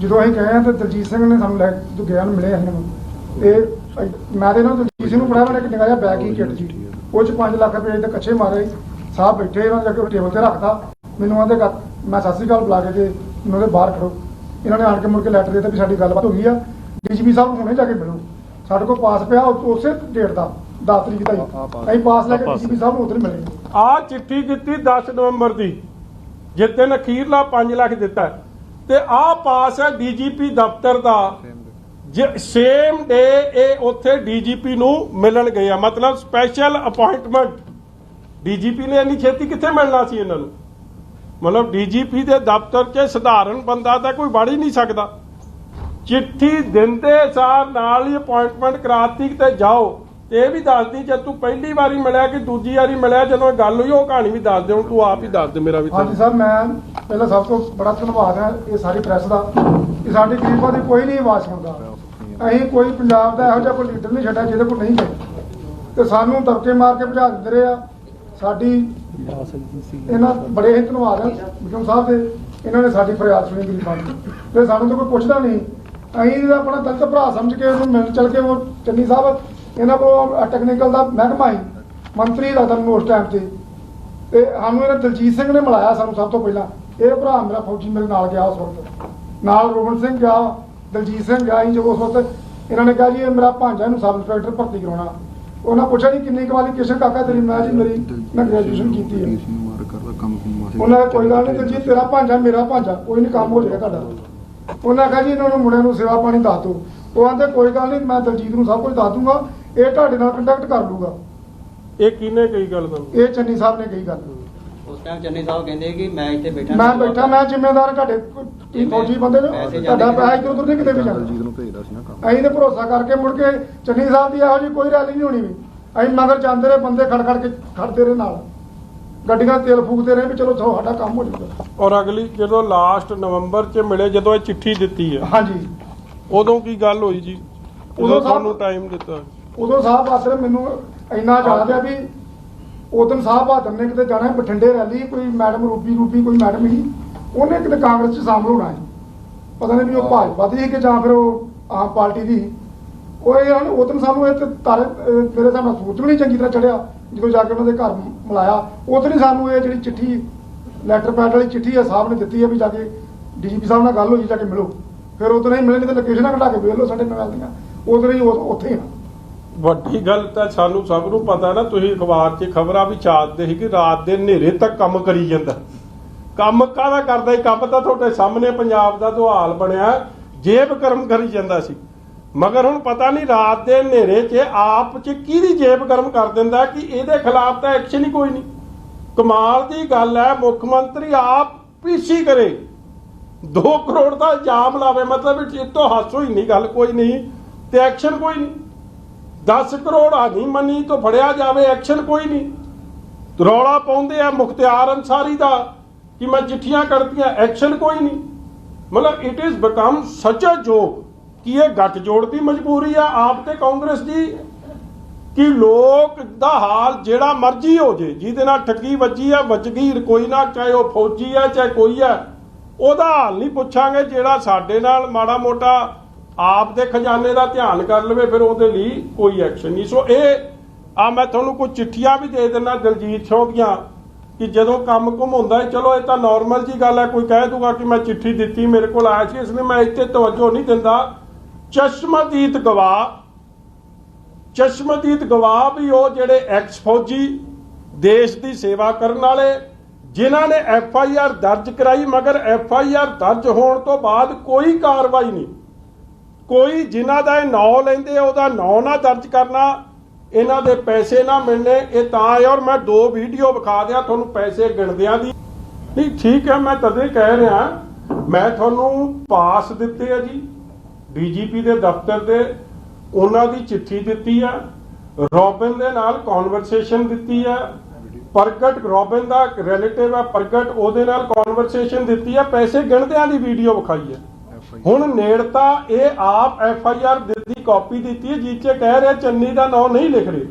ਜਦੋਂ ਅਸੀਂ ਗਏ ਆ ਤੇ ਦਲਜੀਤ ਸਿੰਘ ਨੇ ਸਾਨੂੰ ਲੈ ਕੇ ਗਿਆ ਨੂੰ ਮਿਲੇ ਅਸੀਂ ਨੂੰ ਤੇ ਮੈਂ ਤੇ ਨੂੰ ਦਲਜੀਤ ਸਿੰਘ ਨੂੰ ਪੜਿਆ ਮੈਨੇ ਇੱਕ ਨਿਗਾਹ ਜਿਹਾ ਬੈਗ ਹੀ ਕਿੱਟ ਜੀ ਉਹ 'ਚ 5 ਲੱਖ ਰੁਪਏ ਦੇ ਕੱਚੇ ਮਾਰੇ ਸਾਹਿਬ ਬੈਠੇ ਇਹਨਾਂ ਨੇ ਟੇਬਲ ਤੇ ਰੱਖਤਾ। ਮੈਨੂੰ ਆਂਦੇ ਮੈਂ ਸਤਿ ਸ੍ਰੀ ਅਕਾਲ ਬੁਲਾ ਕੇ ਤੇ ਮੈਨੂੰ ਉਹਦੇ ਬਾਹਰ ਖੜੋ। ਇਹਨਾਂ ਨੇ ਆਣ ਕੇ ਮੁੜ ਕੇ ਲੈਟਰ ਦੇ ਦਿੱਤਾ ਵੀ ਸਾਡੀ ਗੱਲਬਾਤ ਹੋ ਗਈ ਆ। ਡੀਜੀਪੀ ਸਾਹਿਬ ਨੂੰ ਹੁਣੇ ਜਾ ਕੇ ਮਿਲੋ। ਸਾਡੇ ਕੋਲ ਪਾਸ ਪਿਆ ਉਹ- ਉਸੇ ਡੇਟ ਦਾ। 10 ਤਰੀਕ ਦਾ ਪਾਸ। ਅਸੀਂ ਪਾਸ ਲੈ ਕੇ ਡੀਜੀਪੀ ਸਾਹਿਬ ਨੂੰ ਉਧਰ ਮਿਲੇ। ਆ ਚਿੱਠੀ ਦਿੱਤੀ 10 ਨਵੰਬਰ ਦੀ ਜਿੱਦਨ ਅਖੀਰਲਾ 5 ਲੱਖ ਦਿੱਤਾ ਤੇ ਆ ਪਾਸ ਹੈ ਡੀਜੀਪੀ ਦਫ਼ਤਰ ਦੇ। ਸੇਮ ਡੇ ਇਹ ਉੱਥੇ ਡੀਜੀਪੀ ਨੂੰ ਮਿਲਣ ਗਏ ਆ। ਮਤਲਬ ਸਪੈਸ਼ਲ ਅਪਾਇੰਟਮੈਂਟ ਡੀਜੀਪੀ ਨੇ ਇੰਨੀ ਛੇਤੀ ਕਿੱਥੇ ਮਿਲਣਾ ਸੀ ਇਹਨਾਂ ਨੂੰ? ਮਤਲਬ ਡੀਜੀਪੀ ਦੇ ਦਫ਼ਤਰ 'ਚ ਸਧਾਰਨ ਬੰਦਾ ਤਾਂ ਕੋਈ ਵੜ ਹੀ ਨਹੀਂ ਸਕਦਾ। ਚਿੱਠੀ ਦਿੰਦੇ ਸਾਰ ਨਾਲ ਹੀ ਅਪਾਇੰਟਮੈਂਟ ਕਰਾਤੀ ਤੇ ਜਾਓ। ਤੇ ਇਹ ਵੀ ਦੱਸਦੀ ਜਦ ਤੂੰ ਪਹਿਲੀ ਵਾਰੀ ਮਿਲਿਆ ਕਿ ਦੂਜੀ ਵਾਰੀ ਮਿਲਿਆ, ਜਦੋਂ ਗੱਲ ਹੋਈ, ਉਹ ਕਹਾਣੀ ਵੀ ਦੱਸ ਦੇ, ਹੁਣ ਤੂੰ ਆਪ ਹੀ ਦੱਸ ਦੇ ਮੇਰਾ ਵੀ ਹਾਂਜੀ ਸਰ, ਮੈਂ ਪਹਿਲਾਂ ਸਭ ਤੋਂ ਬੜਾ ਧੰਨਵਾਦ ਹੈ ਇਹ ਸਾਰੀ ਪ੍ਰੈਸ ਦਾ, ਕਿ ਸਾਡੀ ਗਰੀਬਾਂ ਦੀ ਕੋਈ ਨਹੀਂ ਆਵਾਜ਼ ਸੁਣਦਾ। ਅਸੀਂ ਕੋਈ ਪੰਜਾਬ ਦਾ ਇਹੋ ਜਿਹਾ ਕੋਈ ਲੀਡਰ ਨਹੀਂ ਛੱਡਿਆ, ਜਿਹਦੇ ਕੋਲ ਨਹੀਂ ਗਏ। ਤੇ ਸਾਨੂੰ ਦਬਕੇ ਮਾਰ ਕੇ ਭਜਾ ਦਿੰਦੇ ਰਹੇ ਆ। ਸਾਡੀ ਇਹਨਾਂ ਬੜੇ ਹੀ ਧੰਨਵਾਦ ਹੈ ਬਿਕਮ ਸਾਹਿਬ ਦੇ, ਇਹਨਾਂ ਨੇ ਸਾਡੀ ਫਰਿਆਦ ਸੁਣੀ ਗਰੀਬਾਂ ਦੀ। ਤੇ ਸਾਨੂੰ ਤਾਂ ਕੋਈ ਪੁੱਛਦਾ ਨਹੀਂ। ਅਸੀਂ ਤਾਂ ਆਪਣਾ ਦਲਤ ਭਰਾ ਸਮਝ ਕੇ ਉਹਨੂੰ ਮਿਲ ਚੱਲ ਕੇ ਉਹ ਚੰਨੀ ਸਾਹਿਬ ਇਹਨਾਂ ਕੋਲ ਟੈਕਨੀਕਲ ਦਾ ਮਹਿਕਮਾ ਹੀ ਮੰਤਰੀ ਦਾ ਤੁਹਾਨੂੰ ਉਸ ਟਾਈਮ ਤੇ। ਤੇ ਸਾਨੂੰ ਇਹਨਾਂ ਦਲਜੀਤ ਸਿੰਘ ਨੇ ਮਿਲਾਇਆ ਸਾਨੂੰ ਸਭ ਤੋਂ ਪਹਿਲਾਂ। ਇਹ ਭਰਾ ਮੇਰਾ ਫੌਜੀ ਮੇਰੇ ਨਾਲ ਗਿਆ ਉਸ ਵਕਤ। ਨਾਲ ਰੋਹਨ ਸਿੰਘ ਗਿਆ, ਦਲਜੀਤ ਸਿੰਘ ਗਿਆ ਜੀ ਉਸ ਵਕਤ। ਇਹਨਾਂ ਨੇ ਕਿਹਾ ਜੀ, ਇਹ ਮੇਰਾ ਭਾਂਜਾ ਨੂੰ ਸਬ ਇੰਸਪੈਕਟਰ ਭਰਤੀ ਕਰਾਉਣਾ। ਉਹਨਾਂ ਪੁੱਛਿਆ ਜੀ, ਕਿੰਨੀ ਕੁਆਲੀਫਿਕੇਸ਼ਨ ਕਾਕਾ ਤੇਰੀ ਮੈਂ ਜੀ ਮੇਰੀ ਮੈਂ ਗ੍ਰੈਜੂਏਸ਼ਨ ਕੀਤੀ ਹੈ। ਉਹਨਾਂ ਕੋਈ ਗੱਲ ਨਹੀਂ ਦਲਜੀਤ, ਤੇਰਾ ਭਾਂਜਾ ਮੇਰਾ ਭਾਂਜਾ, ਕੋਈ ਨਹੀਂ ਕੰਮ ਹੋ ਜਾਏਗਾ ਤੁਹਾਡਾ। ਉਹਨਾਂ ਕਹਾ ਜੀ, ਇਹਨਾਂ ਨੂੰ ਮੁੰਡਿਆਂ ਨੂੰ ਸੇਵਾ ਪਾਣੀ ਦੱਸ ਦਿਓ। ਉਹ ਆਂਦੇ, ਕੋਈ ਗੱਲ ਨਹੀਂ ਮੈਂ ਦਲਜੀਤ ਨੂੰ ਸਭ ਕੁਝ ਦੱਸ ਦੂੰਗਾ। ਇਹ ਤੁਹਾਡੇ ਨਾਲ ਕੰਟੈਕਟ ਕਰ ਲੂਗਾ ਇਹ ਕਿਹਨੇ ਕਹੀ ਗੱਲ ਤੁਹਾਨੂੰ? ਇਹ ਚੰਨੀ ਸਾਹਿਬ ਨੇ ਕਹੀ ਗੱਲ। ਉਸ ਟਾਈਮ ਚੰਨੀ ਸਾਹਿਬ ਕਹਿੰਦੇ ਕਿ ਮੈਂ ਇੱਥੇ ਬੈਠਾ ਮੈਂ ਬੈਠਾ ਮੈਂ ਜ਼ਿੰਮੇਦਾਰ ਤੁਹਾਡੇ ਤੁਸੀਂ ਫੌਜੀ ਬੰਦੇ ਜੋ ਜਾਂਦੇ ਤੁਹਾਡਾ ਪੈਸਾ ਇੱਧਰ ਉੱਧਰ ਨਹੀਂ ਕਿਤੇ ਵੀ ਦਲਜੀਤ ਨੂੰ ਭੇਜਦਾ ਸੀ ਨਾ ਕੰਮ। ਅਸੀਂ ਤੇ ਭਰੋਸਾ ਕਰਕੇ ਮੁੜ ਕੇ ਚੰਨੀ ਸਾਹਿਬ ਦੀ ਇਹੋ ਜਿਹੀ ਕੋਈ ਰੈਲੀ ਨਹੀਂ ਹੋਣੀ ਵੀ। ਅਸੀਂ ਮਗਰ ਜਾਂਦੇ ਰਹੇ ਬੰਦੇ ਖੜ ਖੜ ਕੇ ਖੜਦੇ ਰਹੇ ਨਾਲ। ਗੱਡੀਆਂ ਤੇਲ ਫੂਕਦੇ ਰਹੇ ਵੀ ਚਲੋ ਸਾਡਾ ਕੰਮ ਹੋ ਜਾਊਗਾ। ਔਰ ਅਗਲੀ ਜਦੋਂ ਲਾਸਟ ਨਵੰਬਰ 'ਚ ਮਿਲੇ ਜਦੋਂ ਇਹ ਚਿੱਠੀ ਦਿੱਤੀ ਹੈ ਹਾਂਜੀ। ਉਦੋਂ ਕੀ ਗੱਲ ਹੋਈ ਜੀ? ਉਦੋਂ ਤੁਹਾਨੂੰ ਟਾਈਮ ਦਿੱਤਾ? ਉਦੋਂ ਸਾਹਿਬ ਬਹਾਦਰ ਮੈਨੂੰ ਇੰਨਾ ਯਾਦ ਹੈ ਵੀ ਉਦੋਂ ਸਾਹਿਬ ਬਹਾਦਰ ਨੇ ਕਿਤੇ ਜਾਣਾ ਬਠਿੰਡੇ ਰੈਲੀ, ਕੋਈ ਮੈਡਮ ਰੂਪੀ ਰੂਪੀ ਕੋਈ ਮੈਡਮ ਹੀ, ਉਹਨੇ ਕਿਤੇ ਕਾਂਗਰਸ 'ਚ ਸ਼ਾਮਲ ਹੋਣਾ ਹੈ ਪਤਾ ਨਹੀਂ ਵੀ ਉਹ ਭਾਜਪਾ ਦੀ ਸੀ ਕਿ ਜਾਂ ਫਿਰ ਉਹ ਆਮ ਪਾਰਟੀ ਦੀ ਸੀ। ਉਹ ਨੂੰ ਉਦੋਂ ਸਾਨੂੰ ਇਹ ਤਾਰੇ ਅਹ ਮੇਰੇ ਹਿਸਾਬ ਨਾਲ ਸੋਚ ਵੀ ਨਹੀਂ ਚੰਗੀ ਤਰ੍ਹਾਂ ਚੜਿਆ ਜਦੋਂ ਜਾ ਕੇ ਉਹਨਾਂ ਦੇ ਘਰ ਮਿਲਾਇਆ। ਉਦੋਂ ਹੀ ਸਾਨੂੰ ਇਹ ਜਿਹੜੀ ਚਿੱਠੀ, ਲੈਟਰ ਪੈਡ ਵਾਲੀ ਚਿੱਠੀ ਹੈ ਸਾਹਿਬ ਨੇ ਦਿੱਤੀ ਹੈ ਵੀ ਜਾ ਕੇ ਡੀਜੀਪੀ ਸਾਹਿਬ ਨਾਲ ਗੱਲ ਹੋਈ, ਜਾ ਕੇ ਮਿਲੋ। ਫਿਰ ਉਦੋਂ ਹੀ ਮਿਲਣ ਨਹੀਂ ਤੇ ਲੋਕੇਸ਼ਨਾਂ ਕਢਾ ਕੇ ਵੇਖ ਲਓ ਸਾਡੇ ਮੋਬਾਈਲ ਦੀਆਂ। ਉਦੋਂ ਹੀ ਉਹ- ਉੱਥੇ ਹੀ ਆ। ਵੱਡੀ ਗੱਲ ਤਾਂ ਸਾਨੂੰ ਸਭ ਨੂੰ ਪਤਾ ਨਾ, ਤੁਸੀਂ ਅਖਬਾਰ 'ਚ ਖਬਰਾਂ ਵੀ ਛਾਪਦੇ ਸੀ ਕਿ ਰਾਤ ਦੇ ਹਨੇਰੇ ਤੱਕ ਕੰਮ ਕਰੀ ਜਾਂਦਾ। ਕੰਮ ਕਾਹਦਾ ਕਰਦਾ ਹੀ ਕੰਮ ਤਾਂ ਤੁਹਾਡੇ ਸਾਹਮਣੇ ਪੰਜਾਬ ਦਾ ਦੁਹਾਲ ਬਣਿਆ। ਜੇਬ ਕਰਮ ਕਰੀ ਜਾਂਦਾ ਸੀ। ਮਗਰ ਹੁਣ ਪਤਾ ਨਹੀਂ ਰਾਤ ਦੇ ਹਨੇਰੇ 'ਚ ਆਪ 'ਚ ਕਿਹਦੀ ਜੇਬ ਕਰਮ ਕਰ ਦਿੰਦਾ ਕਿ ਇਹਦੇ ਖਿਲਾਫ ਤਾਂ ਐਕਸ਼ਨ ਹੀ ਕੋਈ ਨਹੀਂ। ਕਮਾਲ ਦੀ ਗੱਲ ਹੈ, ਮੁੱਖ ਮੰਤਰੀ ਆਪ ਪੀਸੀ ਕਰੇ। 2 ਕਰੋੜ ਦਾ ਇਲਜ਼ਾਮ ਲਾਵੇ, ਮਤਲਬ ਇਹ ਤੋਂ ਹਾਸੋ ਹੀ ਨਹੀਂ, ਗੱਲ ਕੋਈ ਨਹੀਂ। ਤੇ ਐਕਸ਼ਨ ਕੋਈ ਨਹੀਂ। 10 ਕਰੋੜ ਹਾਨੀ ਮੰਨੀ ਤੋਂ ਫੜਿਆ ਜਾਵੇ ਐਕਸ਼ਨ ਕੋਈ ਨਹੀਂ। ਰੌਲਾ ਪਾਉਂਦੇ ਆ ਮੁਖਤਿਆਰ ਅਨਸਾਰੀ ਦਾ ਕਿ ਮੈਂ ਚਿੱਠੀਆਂ ਕਰਦੀਆਂ ਐਕਸ਼ਨ ਕੋਈ ਨਹੀਂ। ਮਤਲਬ it is become such a joke ਕਿ ਇਹ ਗੱਠ ਜੋੜ ਦੀ ਮਜਬੂਰੀ ਆ। ਆਪ ਤੇ ਕਾਂਗਰਸ ਦੀ ਕਿ ਲੋਕ ਦਾ ਹਾਲ ਜਿਹੜਾ ਮਰਜ਼ੀ ਹੋ ਜੇ, ਜਿਹਦੇ ਨਾਲ ਠੱਗੀ ਵੱਜੀ ਆ ਵੱਜ ਗਈ ਕੋਈ ਨਾ, ਚਾਹੇ ਉਹ ਫੌਜੀ ਆ, ਚਾਹੇ ਕੋਈ ਆ, ਉਹਦਾ ਹਾਲ ਨਹੀਂ ਪੁੱਛਾਂਗੇ ਜਿਹੜਾ ਸਾਡੇ ਨਾਲ ਮਾੜਾ ਮੋਟਾ ਆਪ ਦੇ ਖਜ਼ਾਨੇ ਦਾ ਧਿਆਨ ਕਰ ਲਵੇ, ਫਿਰ ਉਹਦੇ ਲਈ ਕੋਈ ਐਕਸ਼ਨ ਨਹੀਂ। ਸੋ ਇਹ, ਆ ਮੈਂ ਤੁਹਾਨੂੰ ਕੁਝ ਚਿੱਠੀਆਂ ਵੀ ਦੇ ਦਿੰਦਾ ਦਲਜੀਤ ਸਿੰਘ ਦੀਆਂ, ਕਿ ਜਦੋਂ ਕੰਮ ਘੁੰਮਾਉਂਦਾ ਹੈ, ਚਲੋ ਇਹ ਤਾਂ ਨਾਰਮਲ ਜੀ ਗੱਲ ਹੈ, ਕੋਈ ਕਹਿ ਦੂਗਾ ਕਿ ਮੈਂ ਚਿੱਠੀ ਦਿੱਤੀ, ਮੇਰੇ ਕੋਲ ਆਇਆ ਸੀ, ਇਸ ਲਈ ਮੈਂ ਇੱਥੇ ਤਵੱਜੋ ਨਹੀਂ ਦਿੰਦਾ। ਚਸ਼ਮਦੀਦ ਗਵਾ ਚਸ਼ਮਦੀਦ ਗਵਾਹ ਵੀ ਉਹ ਜਿਹੜੇ ਐਕਸ ਫੌਜੀ ਦੇਸ਼ ਦੀ ਸੇਵਾ ਕਰਨ ਵਾਲੇ, ਜਿਨ੍ਹਾਂ ਨੇ ਐਫ ਆਈ ਆਰ ਦਰਜ ਕਰਾਈ, ਮਗਰ ਐਫ ਆਈ ਆਰ ਦਰਜ ਹੋਣ ਤੋਂ ਬਾਅਦ ਕੋਈ ਕਾਰਵਾਈ ਨਹੀਂ। ਕੋਈ ਜਿਨ੍ਹਾਂ ਦਾ ਇਹ ਨਾਂ ਲੈਂਦੇ ਆ, ਉਹਦਾ ਨਾਂ ਨਾ ਦਰਜ ਕਰਨਾ ਇਹਨਾਂ ਦੇ ਪੈਸੇ ਨਾ ਮਿਲਣੇ ਇਹ ਤਾਂ ਹੈ ਔਰ ਮੈਂ ਦੋ ਵੀਡੀਓ ਵਿਖਾ ਦਿਆਂ ਤੁਹਾਨੂੰ ਪੈਸੇ ਗਿਣਦਿਆਂ ਦੀ। ਨਹੀਂ ਠੀਕ ਹੈ ਮੈਂ ਤਦੇ ਕਹਿ ਰਿਹਾ ਮੈਂ ਤੁਹਾਨੂੰ ਪਾਸ ਦਿੱਤੇ ਆ ਜੀ ਡੀਜੀਪੀ ਦੇ ਦਫ਼ਤਰ ਦੇ ਉਹਨਾਂ ਦੀ ਚਿੱਠੀ ਦਿੱਤੀ ਆ ਰੋਬਿਨ ਦੇ ਨਾਲ ਕਨਵਰਸੇਸ਼ਨ ਦਿੱਤੀ ਆ ਪ੍ਰਗਟ ਰੋਬਿਨ ਦਾ ਰਿਲੇਟਿਵ ਆ ਪ੍ਰਗਟ ਉਹਦੇ ਨਾਲ ਕਨਵਰਸੇਸ਼ਨ ਦਿੱਤੀ ਆ ਪੈਸੇ ਗਿਣਦਿਆਂ ਦੀ ਵੀਡੀਓ ਵਿਖਾਈ ਆ। ਹੁਣ ਨੇੜਤਾ ਇਹ ਆਪ ਐਫ ਆਈ ਆਰ ਦੀ ਕਾਪੀ ਦਿੱਤੀ ਹੈ ਜਿਹ ਕਹਿ ਰਿਹਾ ਚੰਨੀ ਦਾ ਨਾਮ ਨਹੀਂ ਲਿਖ ਰਹੇ।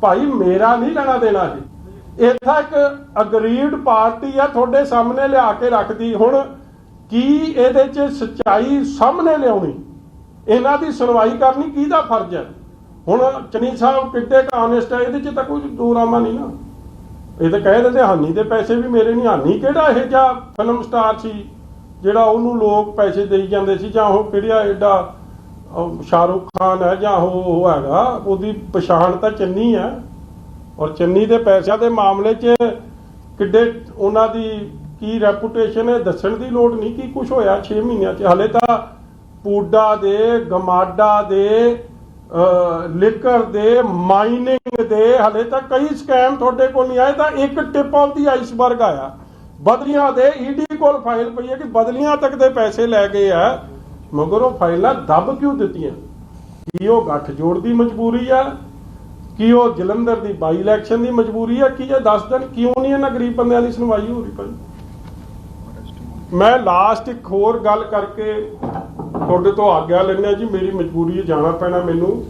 ਭਾਈ ਮੇਰਾ ਨਹੀਂ ਲੈਣਾ ਦੇਣਾ ਜੀ। ਇਹ ਇੱਕ ਅਗਰੀਡ ਪਾਰਟੀ ਆ, ਤੁਹਾਡੇ ਸਾਹਮਣੇ ਲਿਆ ਕੇ ਰੱਖਦੀ। ਹੁਣ ਕੀ ਇਹਦੇ 'ਚ ਸੱਚਾਈ ਸਾਹਮਣੇ ਲਿਆਉਣੀ? ਇਹਨਾਂ ਦੀ ਸੁਣਵਾਈ ਕਰਨੀ ਕਿਹਦਾ ਫਰਜ਼ ਹੈ? ਹੁਣ ਚੰਨੀ ਸਾਹਿਬ ਕਿੱਡੇ ਕਾਨੈਸਟ ਹੈ ਇਹਦੇ 'ਚ ਤਾਂ ਕੋਈ ਦੂਰਾਮਾ ਨਹੀਂ ਨਾ। ਇਹ ਤਾਂ ਕਹਿ ਦਿੰਦੇ, ਹਾਨੀ ਦੇ ਪੈਸੇ ਵੀ ਮੇਰੇ ਨਹੀਂ। ਹਾਨੀ ਕਿਹੜਾ ਇਹ ਜਿਹਾ ਫਿਲਮ ਸਟਾਰ ਸੀ? ਜਿਹੜਾ ਉਹਨੂੰ ਲੋਕ ਪੈਸੇ ਦੇਈ ਜਾਂਦੇ ਸੀ, ਜਾਂ ਉਹ ਕਿਹੜਾ ਐਡਾ ਸ਼ਾਹਰੁਖ ਖਾਨ ਹੈ, ਜਾਂ ਉਹ ਹੈਗਾ, ਉਹਦੀ ਪਛਾਣ ਤਾਂ ਚੰਨੀ ਹੈ। ਔਰ ਚੰਨੀ ਦੇ ਪੈਸਿਆਂ ਦੇ ਮਾਮਲੇ 'ਚ ਕਿੱਡੇ ਉਹਨਾਂ ਦੀ ਕੀ ਰੈਪੂਟੇਸ਼ਨ ਹੈ, ਦੱਸਣ ਦੀ ਲੋੜ ਨਹੀਂ ਕੀ ਕੁਝ ਹੋਇਆ 6 ਮਹੀਨਿਆਂ 'ਚ। ਹਲੇ ਤਾਂ ਪੂਡਾ ਦੇ, ਗਮਾਡਾ ਦੇ ਲਿਕਰ ਦੇ, ਮਾਈਨਿੰਗ ਦੇ, ਹਲੇ ਤਾਂ ਕਈ ਸਕੈਮ ਤੁਹਾਡੇ ਕੋਲ ਨਹੀਂ ਆਏ, ਤਾਂ ਇੱਕ ਟਿਪ ਆਫ ਦੀ ਆਈਸਬਰਗ ਆਇਆ। ਬਦਲੀਆਂ ਦੇ ਈਡੀ ਕੋਲ ਫਾਈਲ ਪਈ ਹੈ ਕਿ ਬਦਲੀਆਂ ਤੱਕ ਦੇ ਪੈਸੇ ਲੈ ਗਏ ਆ ਮਗਰ ਉਹ ਫਾਈਲਾਂ ਦੱਬ ਕਿਉਂ ਦਿੱਤੀਆਂ? ਕੀ ਉਹ ਗੱਠ ਜੋੜ ਦੀ ਮਜਬੂਰੀ ਆ? ਕੀ ਉਹ ਜਲੰਧਰ ਦੀ ਬਾਈ ਇਲੈਕਸ਼ਨ ਦੀ ਮਜਬੂਰੀ ਆ? ਕੀ ਇਹ ਦੱਸ ਦੇਣ ਕਿਉਂ ਨਹੀਂ ਇਹਨਾਂ ਗਰੀਬ ਬੰਦਿਆਂ ਦੀ ਸੁਣਵਾਈ ਹੋ ਰਹੀ ਭਾਈ? ਮੈਂ ਲਾਸਟ ਇੱਕ ਹੋਰ ਗੱਲ ਕਰਕੇ ਤੁਹਾਡੇ ਤੋਂ ਆਗਿਆ ਲੈਣਾ ਜੀ ਮੇਰੀ ਮਜਬੂਰੀ ਹੈ ਜਾਣਾ ਪੈਣਾ ਮੈਨੂੰ।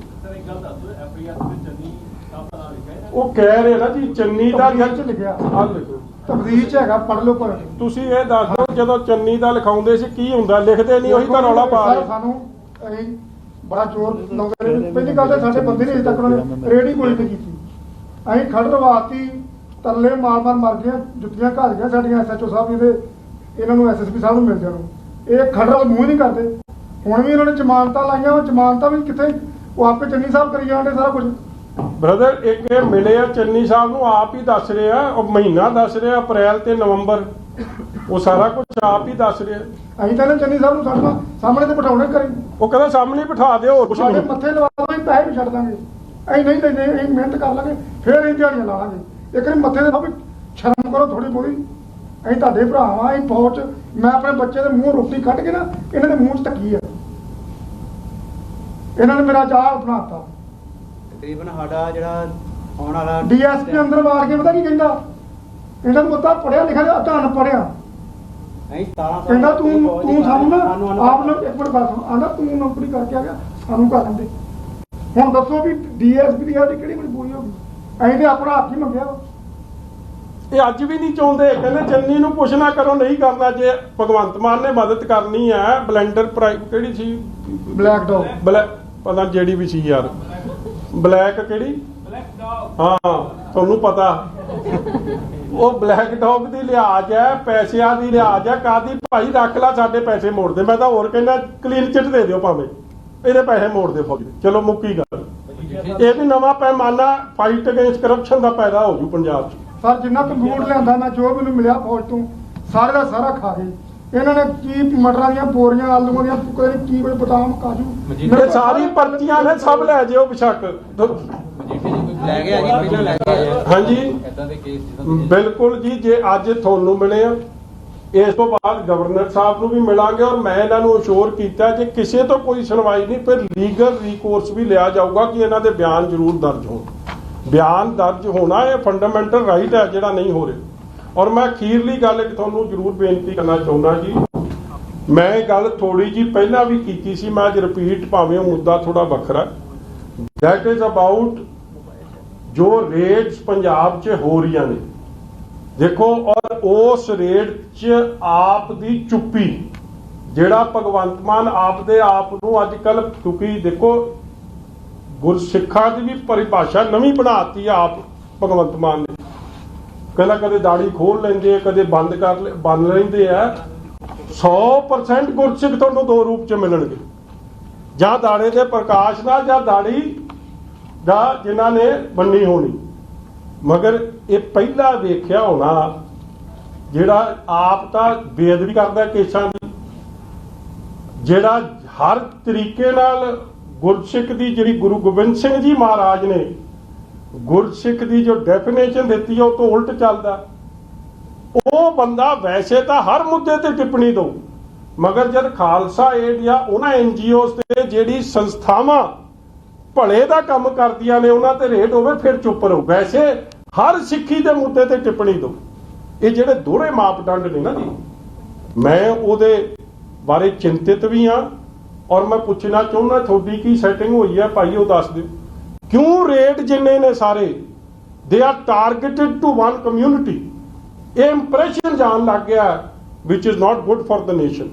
ਉਹ ਕਹਿ ਰਹੇ ਨਾ ਜੀ ਚੰਨੀ ਦਾ ਤਬਦੀਲ ਚ ਲਿਖਿਆ। ਆਹ ਲਿਖੋ ਤਬਦੀਲ ਹੈਗਾ ਪੜ ਲਓ ਪਰ। ਤੁਸੀਂ ਇਹ ਦੱਸ ਦਿਓ ਜਦੋਂ ਚੰਨੀ ਦਾ ਲਿਖਾਉਂਦੇ ਸੀ ਕੀ ਹੁੰਦਾ? ਲਿਖਦੇ ਨਹੀਂ ਉਹੀ ਤਾਂ ਰੌਲਾ ਪਾ ਰਹੇ ਸਾਨੂੰ ਅਸੀਂ ਬੜਾ ਜ਼ੋਰ ਲਾਉਂਦੇ ਰਹੇ। ਪਹਿਲੀ ਗੱਲ ਤਾਂ ਸਾਡੇ ਬੰਦੇ ਨੇ ਅਜੇ ਤੱਕ ਉਹਨਾਂ ਨੇ ਰੇਡੀ ਕੋਈ ਨਹੀਂ ਕੀਤੀ। ਅਸੀਂ ਖੜ ਰਵਾਤੀ ਤਰਲੇ ਮਾਰ ਮਾਰ ਮਰ ਗਏ ਜੁੱਤੀਆਂ ਘਰ ਗਈਆਂ ਸਾਡੀਆਂ ਐਸਐਚਓ ਸਾਹਿਬ ਜੀ ਦੇ ਇਹਨਾਂ ਨੂੰ ਐਸਐਸਪੀ ਸਾਹਿਬ ਨੂੰ ਮਿਲਦਿਆਂ ਨੂੰ ਇਹ ਖੜਰ ਮੂੰਹ ਨਹੀਂ ਕਰਦੇ। ਹੁਣ ਵੀ ਇਹਨਾਂ ਨੇ ਜ਼ਮਾਨਤਾਂ ਲਾਈਆਂ ਉਹ ਜ਼ਮਾਨਤਾਂ ਵੀ ਕਿੱਥੇ? ਉਹ ਆਪੇ ਚੰਨੀ ਸਾਹਿਬ ਕਰੀ ਜਾਂਦੇ ਸਾਰਾ ਕੁਝ। ਬ੍ਰਦਰ ਇੱਕ ਇਹ ਮਿਲੇ ਆ ਚੰਨੀ ਸਾਹਿਬ ਨੂੰ ਆਪ ਹੀ ਦੱਸ ਰਹੇ ਆ ਉਹ ਮਹੀਨਾ ਦੱਸ ਰਹੇ ਆ ਅਪ੍ਰੈਲ ਤੇ ਨਵੰਬਰ। ਉਹ ਸਾਰਾ ਕੁਝ ਆਪ ਹੀ ਦੱਸ ਰਹੇ ਆ। ਅਸੀਂ ਤਾਂ ਇਹਨਾਂ ਚੰਨੀ ਸਾਹਿਬ ਨੂੰ ਸਾਡਾ ਸਾਹਮਣੇ ਤੇ ਬਿਠਾਉਣੇ ਕਰੀ। ਉਹ ਕਹਿੰਦਾ ਸਾਹਮਣੇ ਹੀ ਬਿਠਾ ਦਿਓ ਹੋਰ ਕੁਝ ਸਾਡੇ ਨਹੀਂ। ਮੱਥੇ ਲਵਾ ਦੋ ਅਸੀਂ ਪੈਸੇ ਵੀ ਛੱਡ ਦਾਂਗੇ। ਅਸੀਂ ਨਹੀਂ ਲੈਂਦੇ ਅਸੀਂ ਮਿਹਨਤ ਕਰ ਲਾਂਗੇ ਫਿਰ ਇਹ ਦਿਹਾੜੀਆਂ ਲਾਵਾਂਗੇ ਇੱਕ ਵਾਰੀ ਮੱਥੇ ਦੇ ਸਭ ਸ਼ਰਮ ਕਰੋ ਥੋੜੀ ਬਹੁਤੀ। ਅਸੀਂ ਤੁਹਾਡੇ ਭਰਾ ਵਾਂ ਅਸੀਂ ਫੌਜ ਮੈਂ ਆਪਣੇ ਬੱਚੇ ਦੇ ਮੂੰਹ ਰੋਟੀ ਕੱਢ ਕੇ ਨਾ ਇਹਨਾਂ ਦੇ ਮੂੰਹ 'ਚ ਧੱਕੀ ਆ। ਇਹਨਾਂ ਨੇ ਮੇਰਾ ਚਾਹ ਬਣਾਤਾ ਤਕਰੀਬਨ ਸਾਡਾ ਜਿਹੜਾ ਆਉਣ ਵਾਲਾ ਡੀਐਸਪੀ ਅੰਦਰ ਵਾਰ ਕੇ ਪਤਾ ਕੀ ਕਹਿੰਦਾ? ਨੂੰ ਪਤਾ ਪੜਿਆ ਲਿਖਿਆ ਤੇ ਅੱਧਾ ਪੜਿਆ ਅਸੀਂ 17 ਸਾਲ ਕਹਿੰਦਾ ਤੂੰ ਤੂੰ ਦੀ ਸਾਨੂੰ ਨਾ ਆਪ ਨੂੰ ਇੱਕ ਮਿੰਟ ਸੁਣ। ਆਂਦਾ ਤੂੰ ਨੌਕਰੀ ਕਰਕੇ ਆ ਗਿਆ ਸਾਨੂੰ ਕਰ ਦਿੰਦੇ ਹੁਣ ਦੱਸੋ ਵੀ ਡੀਐਸਪੀ ਦੀ ਸਾਡੀ ਕਿਹੜੀ ਮਜਬੂਰੀ ਹੋ ਗਈ? ਅਸੀਂ ਤੇ ਆਪਣਾ ਹੱਥ ਹੀ ਮੰਗਿਆ। ਇਹ ਅੱਜ ਵੀ ਨਹੀਂ ਚਾਹੁੰਦੇ ਕਹਿੰਦੇ ਚੰਨੀ ਨੂੰ ਕੁਛ ਨਾ ਕਰੋ ਨਹੀਂ ਕਰਨਾ ਜੇ ਭਗਵੰਤ ਮਾਨ ਨੇ ਮਦਦ ਕਰਨੀ ਹੈ ਬਲੈਂਡਰ ਕਿਹੜੀ ਸੀ? Black dog. ਬਲੈਕ ਪਤਾ ਜਿਹੜੀ ਵੀ ਸੀ ਯਾਰ। ਬਲੈਕ ਕਿਹੜੀ? ਹਾਂ ਤੁਹਾਨੂੰ ਪਤਾ। ਉਹ ਬਲੈਕ ਡੌਗ ਦੀ ਲਿਹਾਜ਼ ਹੈ ਪੈਸਿਆਂ ਦੀ ਲਿਹਾਜ਼ ਹੈ। ਕਾਦੀ ਭਾਈ ਰੱਖ ਲੈ ਸਾਡੇ ਪੈਸੇ ਮੋੜ ਦੇ। ਮੈਂ ਤਾਂ ਹੋਰ ਕਹਿੰਦਾ ਕਲੀਨ ਚਿੱਟ ਦੇ ਦਿਓ ਭਾਵੇਂ। ਇਹਦੇ ਪੈਸੇ ਮੋੜ ਦੇ ਫੌਜ। ਚਲੋ ਮੁੱਕੀ ਗੱਲ। ਇਹ ਵੀ ਨਵਾਂ ਪੈਮਾਨਾ ਫਾਈਟ ਅਗੇਂਸਟ ਕਰਪਸ਼ਨ ਦਾ ਪੈਦਾ ਹੋ ਜੂ ਪੰਜਾਬ 'ਚ। ਸਰ ਜਿੰਨਾ ਕੰਪਿਊਟਰ ਲਿਆਂਦਾ ਮੈਂ ਜੋ ਮੈਨੂੰ ਮਿਲਿਆ ਫੌਜ ਤੋਂ ਸਾਰੇ ਦਾ ਸਾਰਾ ਖਾ ਗਏ। ਇਹਨਾਂ ਨੇ ਕੀ ਮਟਰਾਂ ਦੀਆਂ ਬੋਰੀਆਂ ਆਲੂਆਂ ਦੀਆਂ ਪਤਾ ਨੀ ਕੀ ਕੋਈ ਬਦਾਮ ਕਾਜੂ। ਇਹ ਸਾਰੀ ਪਰਚੀਆਂ ਨੇ ਸਭ ਲੈ ਜਿਓ ਬਿਸ਼ੱਕ। ਲੈ ਗਿਆ ਜੀ ਪਹਿਲਾਂ ਲੈ ਗਿਆ ਹਾਂਜੀ। ਇਦਾਂ ਦੇ ਕੇਸ ਜਿੱਦਾਂ ਬਿਲਕੁਲ ਜੀ ਜੇ ਅੱਜ ਤੁਹਾਨੂੰ ਮਿਲੇ ਆ ਇਸ ਤੋਂ ਬਾਅਦ ਗਵਰਨਰ ਸਾਹਿਬ ਨੂੰ ਵੀ ਮਿਲਾਂਗੇ ਔਰ ਮੈਂ ਇਹਨਾਂ ਨੂੰ ਅਸ਼ੋਰ ਕੀਤਾ ਜੇ ਕਿਸੇ ਤੋਂ ਕੋਈ ਸੁਣਵਾਈ ਨਹੀਂ ਫਿਰ ਲੀਗਲ ਰੀਕੋਰਸ ਵੀ ਲਿਆ ਜਾਊਗਾ ਕਿ ਇਹਨਾਂ ਦੇ ਬਿਆਨ ਜ਼ਰੂਰ ਦਰਜ ਹੋਣ। ਬਿਆਨ ਦਰਜ ਹੋਣਾ ਇਹ ਫੰਡਾਮੈਂਟਲ ਰਾਈਟ ਹੈ ਜਿਹੜਾ ਨਹੀਂ ਹੋ ਰਿਹਾ। ਔਰ ਮੈਂ ਅਖੀਰਲੀ ਗੱਲ ਇੱਕ ਤੁਹਾਨੂੰ ਜ਼ਰੂਰ ਬੇਨਤੀ ਕਰਨਾ ਚਾਹੁੰਦਾ ਜੀ। ਮੈਂ ਇਹ ਗੱਲ ਥੋੜੀ ਜੀ ਪਹਿਲਾਂ ਵੀ ਕੀਤੀ ਸੀ, ਮੈਂ ਅੱਜ ਰਿਪੀਟ ਭਾਵੇਂ ਉਹ ਮੁੱਦਾ ਥੋੜਾ ਵੱਖਰਾ ਦੈਟ ਇਜ਼ ਅਬਾਊਟ ਜੋ ਰੇਡਸ ਪੰਜਾਬ 'ਚ ਹੋ ਰਹੀਆਂ ਨੇ। ਦੇਖੋ, ਔਰ ਉਸ ਰੇਡ 'ਚ ਆਪ ਦੀ ਚੁੱਪੀ, ਜਿਹੜਾ ਭਗਵੰਤ ਮਾਨ ਆਪ ਦੇ ਆਪ ਨੂੰ ਅੱਜ ਕੱਲ ਕਿਉਂਕਿ ਦੇਖੋ, ਗੁਰਸਿੱਖਾਂ ਦੀ ਵੀ ਪਰਿਭਾਸ਼ਾ ਨਵੀਂ ਬਣਾਤੀ ਆਪ ਭਗਵੰਤ ਮਾਨ ਨੇ। ਕਹਿੰਦਾ ਕਦੇ ਦਾੜੀ ਖੋਲ ਲੈਂਦੇ ਆ, ਕਦੇ ਬੰਦ ਕਰ ਲੈ- ਬੰਨ ਲੈਂਦੇ ਆ। 100% ਗੁਰਸਿੱਖ ਤੁਹਾਨੂੰ ਦੋ ਰੂਪ 'ਚ ਮਿਲਣਗੇ। ਜਾਂ ਦਾੜੇ ਦੇ ਪ੍ਰਕਾਸ਼ ਨਾਲ ਜਾਂ ਦਾੜੀ ਦਾ ਜਿਨ੍ਹਾਂ ਨੇ ਬੰਨੀ ਹੋਣੀ। ਮਗਰ ਇਹ ਪਹਿਲਾ ਵੇਖਿਆ ਹੋਣਾ, ਜਿਹੜਾ ਆਪ ਤਾਂ ਬੇਅਦਬੀ ਕਰਦਾ ਕੇਸਾਂ ਦੀ। ਜਿਹੜਾ ਹਰ ਤਰੀਕੇ ਨਾਲ ਗੁਰਸਿੱਖ ਦੀ ਜਿਹੜੀ ਗੁਰੂ ਗੋਬਿੰਦ ਸਿੰਘ ਜੀ ਮਹਾਰਾਜ ਨੇ ਗੁਰਸਿੱਖ ਦੀ ਜੋ ਡੈਫੀਨੇਸ਼ਨ ਦਿੱਤੀ ਹੈ ਉਹ ਤੋਂ ਉਲਟ ਚੱਲਦਾ। ਉਹ ਬੰਦਾ ਵੈਸੇ ਤਾਂ ਹਰ ਮੁੱਦੇ ਤੇ ਟਿੱਪਣੀ ਦੋ ਮਗਰ ਜਦ ਖਾਲਸਾ ਏਡ ਜਾਂ ਉਹਨਾਂ ਐਨਜੀਓਜ਼ ਤੇ ਜਿਹੜੀ ਸੰਸਥਾਵਾਂ ਭਲੇ ਦਾ ਕੰਮ ਕਰਦੀਆਂ ਨੇ, ਉਹਨਾਂ ਤੇ ਰੇਟ ਹੋਵੇ, ਫਿਰ ਚੁੱਪ ਰਹੋ। ਵੈਸੇ ਹਰ ਸਿੱਖੀ ਦੇ ਮੁੱਦੇ ਤੇ ਟਿੱਪਣੀ ਦੋ ਇਹ ਜਿਹੜੇ ਦੋਹਰੇ ਮਾਪਦੰਡ ਨੇ ਨਾ ਜੀ, ਮੈਂ ਉਹਦੇ ਬਾਰੇ ਚਿੰਤਿਤ ਵੀ ਹਾਂ, ਔਰ ਮੈਂ ਪੁੱਛਣਾ ਚਾਹੁੰਦਾ, ਤੁਹਾਡੀ ਕੀ ਸੈਟਿੰਗ ਹੋਈ ਹੈ ਭਾਈ, ਉਹ ਦੱਸ ਦਿਓ। ਕਿਉਂ ਰੇਟ ਜਿੰਨੇ ਨੇ ਸਾਰੇ? They are targeted to one community ਇਹ ਇੰਪ੍ਰੈਸ਼ਨ ਜਾਣ ਲੱਗ ਗਿਆ which is not good for the nation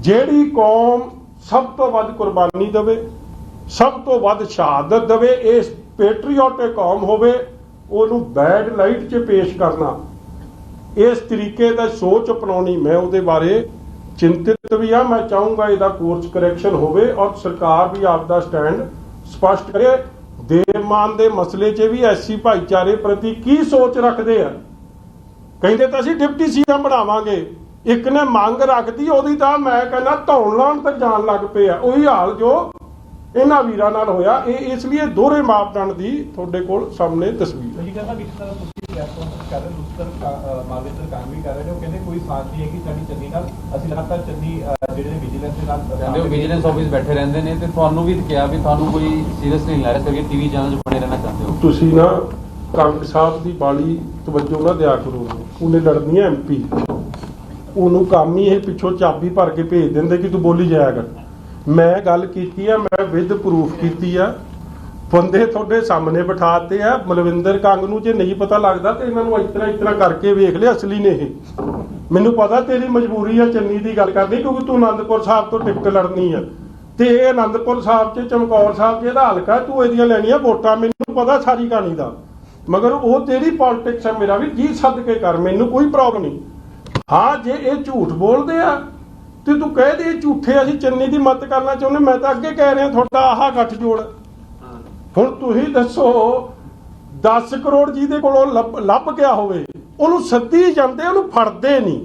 ਜਿਹੜੀ ਕੌਮ ਸਭ ਤੋਂ ਵੱਧ ਕੁਰਬਾਨੀ ਦੇਵੇ, ਸਭ ਤੋਂ ਵੱਧ ਸ਼ਹਾਦਤ ਦੇਵੇ, ਇਸ ਪੈਟਰੀਓਟਿਕ ਕੌਮ ਹੋਵੇ, ਉਹਨੂੰ ਬੈਡ ਲਾਈਟ 'ਚ ਪੇਸ਼ ਕਰਨਾ। ਇਸ ਤਰੀਕੇ ਦਾ ਸੋਚ ਅਪਣਾਉਣੀ ਮੈਂ ਉਹਦੇ ਬਾਰੇ ਚਿੰਤਿਤ ਵੀ ਆ। ਮੈਂ ਚਾਹੂੰਗਾ ਇਹਦਾ ਕੋਰਸ ਕਰੈਕਸ਼ਨ ਹੋਵੇ ਔਰ ਸਰਕਾਰ ਵੀ ਆਪ ਦਾ ਸਟੈਂਡ ਸਪਸ਼ਟ ਕਰੇ। ਦੇਵਮਾਨ ਦੇ ਮਸਲੇ 'ਚ ਵੀ ਐਸੀ ਭਾਈਚਾਰੇ ਪ੍ਰਤੀ ਕੀ ਸੋਚ ਰੱਖਦੇ ਆ? ਕਹਿੰਦੇ ਤਾਂ ਅਸੀਂ ਡਿਪਟੀ ਸੀਐਮ ਬਣਾਵਾਂਗੇ। ਇੱਕ ਨੇ ਮੰਗ ਰੱਖਦੀ, ਉਹਦੀ ਤਾਂ ਮੈਂ ਕਹਿੰਦਾ ਧੌਣ ਲਾਉਣ ਤੱਕ ਜਾਣ ਲੱਗ ਪਏ ਆ। ਉਹੀ ਹਾਲ ਜੋ ਇਹਨਾਂ ਵੀਰਾਂ ਨਾਲ ਹੋਇਆ। ਇਹ ਇਸ ਲਈ ਦੋਹਰੇ ਮਾਪਦੰਡ ਦੀ ਤੁਹਾਡੇ ਕੋਲ ਸਾਹਮਣੇ ਤਸਵੀਰ ਹੈ। ਜੀ ਕਹਿੰਦਾ ਵੀ ਜਿਸ ਤਰ੍ਹਾਂ ਤੁਸੀਂ ਪ੍ਰੈਸ ਕਾਨਫਰੰਸ ਕਰ ਰਹੇ ਨੇ ਉਹ ਕਹਿੰਦੇ ਕੋਈ ਸਾਥ ਨਹੀਂ ਹੈ ਕਿ ਸਾਡੀ ਚੰਨੀ ਨਾਲ ਅਸੀਂ ਲਗਾਤਾਰ ਚੰਨੀ ਅਹ, ਜਿਹੜੇ ਵਿਜੀਲੈਂਸ ਦੇ ਨਾਲ ਕਹਿੰਦੇ ਉਹ ਵਿਜੀਲੈਂਸ ਆਫਿਸ ਬੈਠੇ ਰਹਿੰਦੇ ਨੇ ਤੇ ਤੁਹਾਨੂੰ ਵੀ ਕਿਹਾ ਵੀ ਤੁਹਾਨੂੰ ਕੋਈ ਸੀਰੀਅਸ ਨਹੀਂ ਲੈ ਰਿਹਾ ਕਰਕੇ ਟੀਵੀ ਚੈਨਲ 'ਚ ਬਣੇ ਰਹਿਣਾ ਚਾਹੁੰਦੇ ਹੋ। ਤੁਸੀਂ ਨਾ ਕੰਗ ਸਾਹਿਬ ਦੀ ਬਾਲੀ ਤਵੱਜੋ ਨਾ ਦਿਆ ਕਰੋ ਉਹਨੇ ਲੜਨੀ ਹੈ ਐਮਪੀ ਉਹਨੂੰ ਕੰਮ ਹੀ ਇਹ ਪਿੱਛੋਂ ਚਾਬੀ ਭਰ ਕੇ ਭੇਜ ਦਿੰਦੇ ਕਿ ਤੂੰ ਬੋਲੀ ਜਾਇਆ ਕਰ। ਮੈਂ ਗੱਲ ਕੀਤੀ ਆ ਮੈਂ ਵਿਦ ਪ੍ਰੂਫ ਕੀਤੀ ਆ ਬੰਦੇ ਤੁਹਾਡੇ ਸਾਹਮਣੇ ਬਿਠਾਤੇ ਆ, ਮਲਵਿੰਦਰ ਕੰਗ ਨੂੰ ਜੇ ਨਹੀਂ ਪਤਾ ਲੱਗਦਾ ਤੇ ਇਹਨਾਂ ਨੂੰ ਇਤਨਾ ਇਤਨਾ ਕਰਕੇ ਵੇਖ ਲਿਆ ਅਸਲੀ ਨੇ ਇਹ। ਮੈਨੂੰ ਪਤਾ ਤੇਰੀ ਮਜਬੂਰੀ ਆ ਚੰਨੀ ਦੀ ਗੱਲ ਕਰਨੀ, ਕਿਉਂਕਿ ਤੂੰ ਆਨੰਦਪੁਰ ਸਾਹਿਬ ਤੋਂ ਟਿਕਟ ਲੜਨੀ ਆ। ਤੇ ਇਹ ਆਨੰਦਪੁਰ ਸਾਹਿਬ 'ਚ, ਚਮਕੌਰ ਸਾਹਿਬ 'ਚ ਇਹਦਾ ਹਲਕਾ ਤੂੰ ਇਹਦੀਆਂ ਲੈਣੀਆਂ ਵੋਟਾਂ, ਮੈਨੂੰ ਪਤਾ ਸਾਰੀ ਕਹਾਣੀ ਦਾ। ਮਗਰ ਉਹ ਤੇਰੀ ਪੋਲਿਟਿਕਸ ਆ ਮੇਰਾ ਵੀ, ਜੀ ਸੱਦ ਕੇ ਕਰ, ਮੈਨੂੰ ਕੋਈ ਪ੍ਰੋਬਲਮ ਨਹੀਂ। ਹਾਂ, ਜੇ ਇਹ ਝੂਠ ਬੋਲਦੇ ਆ, ਤੇ ਤੂੰ ਕਹਿ ਦੇ ਝੂਠੇ, ਅਸੀਂ ਚੰਨੀ ਦੀ ਮਦਦ ਕਰਨਾ ਚਾਹੁੰਦੇ, ਮੈਂ ਤਾਂ ਅੱਗੇ ਕਹਿ ਰਿਹਾ, ਤੁਹਾਡਾ ਆਹ ਗੱਠ ਜੋੜ ਹੁਣ ਤੁਸੀਂ ਦੱਸੋ 10 ਕਰੋੜ ਜਿਹਦੇ ਕੋਲੋਂ ਲੱਭ ਲੱਭ ਗਿਆ ਹੋਵੇ ਉਹਨੂੰ ਸੱਦੀ ਜਾਂਦੇ ਉਹਨੂੰ ਫੜਦੇ ਨਹੀਂ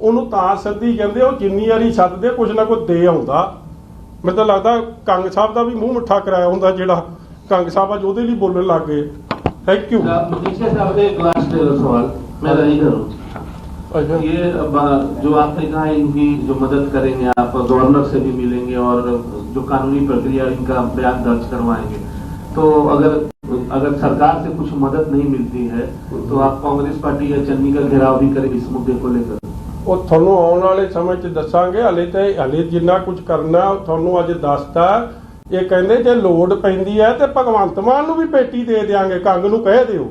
ਉਹਨੂੰ ਤਾਂ ਸੱਦੀ ਜਾਂਦੇ ਉਹ ਜਿੰਨੀ ਵਾਰੀ ਸੱਦਦੇ ਕੁਝ ਨਾ ਕੁਝ ਦੇ ਆਉਂਦਾ ਮੈਨੂੰ ਤਾਂ ਲੱਗਦਾ ਕੰਗ ਸਾਹਿਬ ਦਾ ਵੀ ਮੂੰਹ ਮਿੱਠਾ ਕਰਾਇਆ ਹੁੰਦਾ ਜਿਹੜਾ ਕੰਗ ਸਾਹਿਬ ਅੱਜ ਉਹਦੇ ਲਈ ਬੋਲਣ ਲੱਗ ਗਏ ਥੈਂਕ ਯੂ मुझे साहब एक लास्ट सवाल मैं नहीं करूँ ਅੱਛਾ ये अब, जो आपने कहा इनकी जो मदद करेंगे आप गवर्नर से भी मिलेंगे और जो कानूनी प्रक्रिया इनका बयान दर्ज करवाएंगे तो अगर अगर सरकार से कुछ मदद नहीं मिलती है तो आप कांग्रेस पार्टी या चन्नी का घेराव भी करेंगे इस मुद्दे को लेकर ਉਹ ਤੁਹਾਨੂੰ ਆਉਣ ਵਾਲੇ ਸਮੇਂ 'ਚ ਦੱਸਾਂਗੇ ਹਲੇ ਤੇ ਹਲੇ ਜਿੰਨਾ ਕੁਝ ਕਰਨਾ ਉਹ ਤੁਹਾਨੂੰ ਅੱਜ ਦੱਸਤਾ ਇਹ ਕਹਿੰਦੇ ਜੇ ਲੋੜ ਪੈਂਦੀ ਹੈ ਤੇ ਭਗਵੰਤ ਮਾਨ ਨੂੰ ਵੀ ਪੇਟੀ ਦੇ ਦਿਆਂਗੇ ਕੰਗ ਨੂੰ ਕਹਿ ਦਿਓ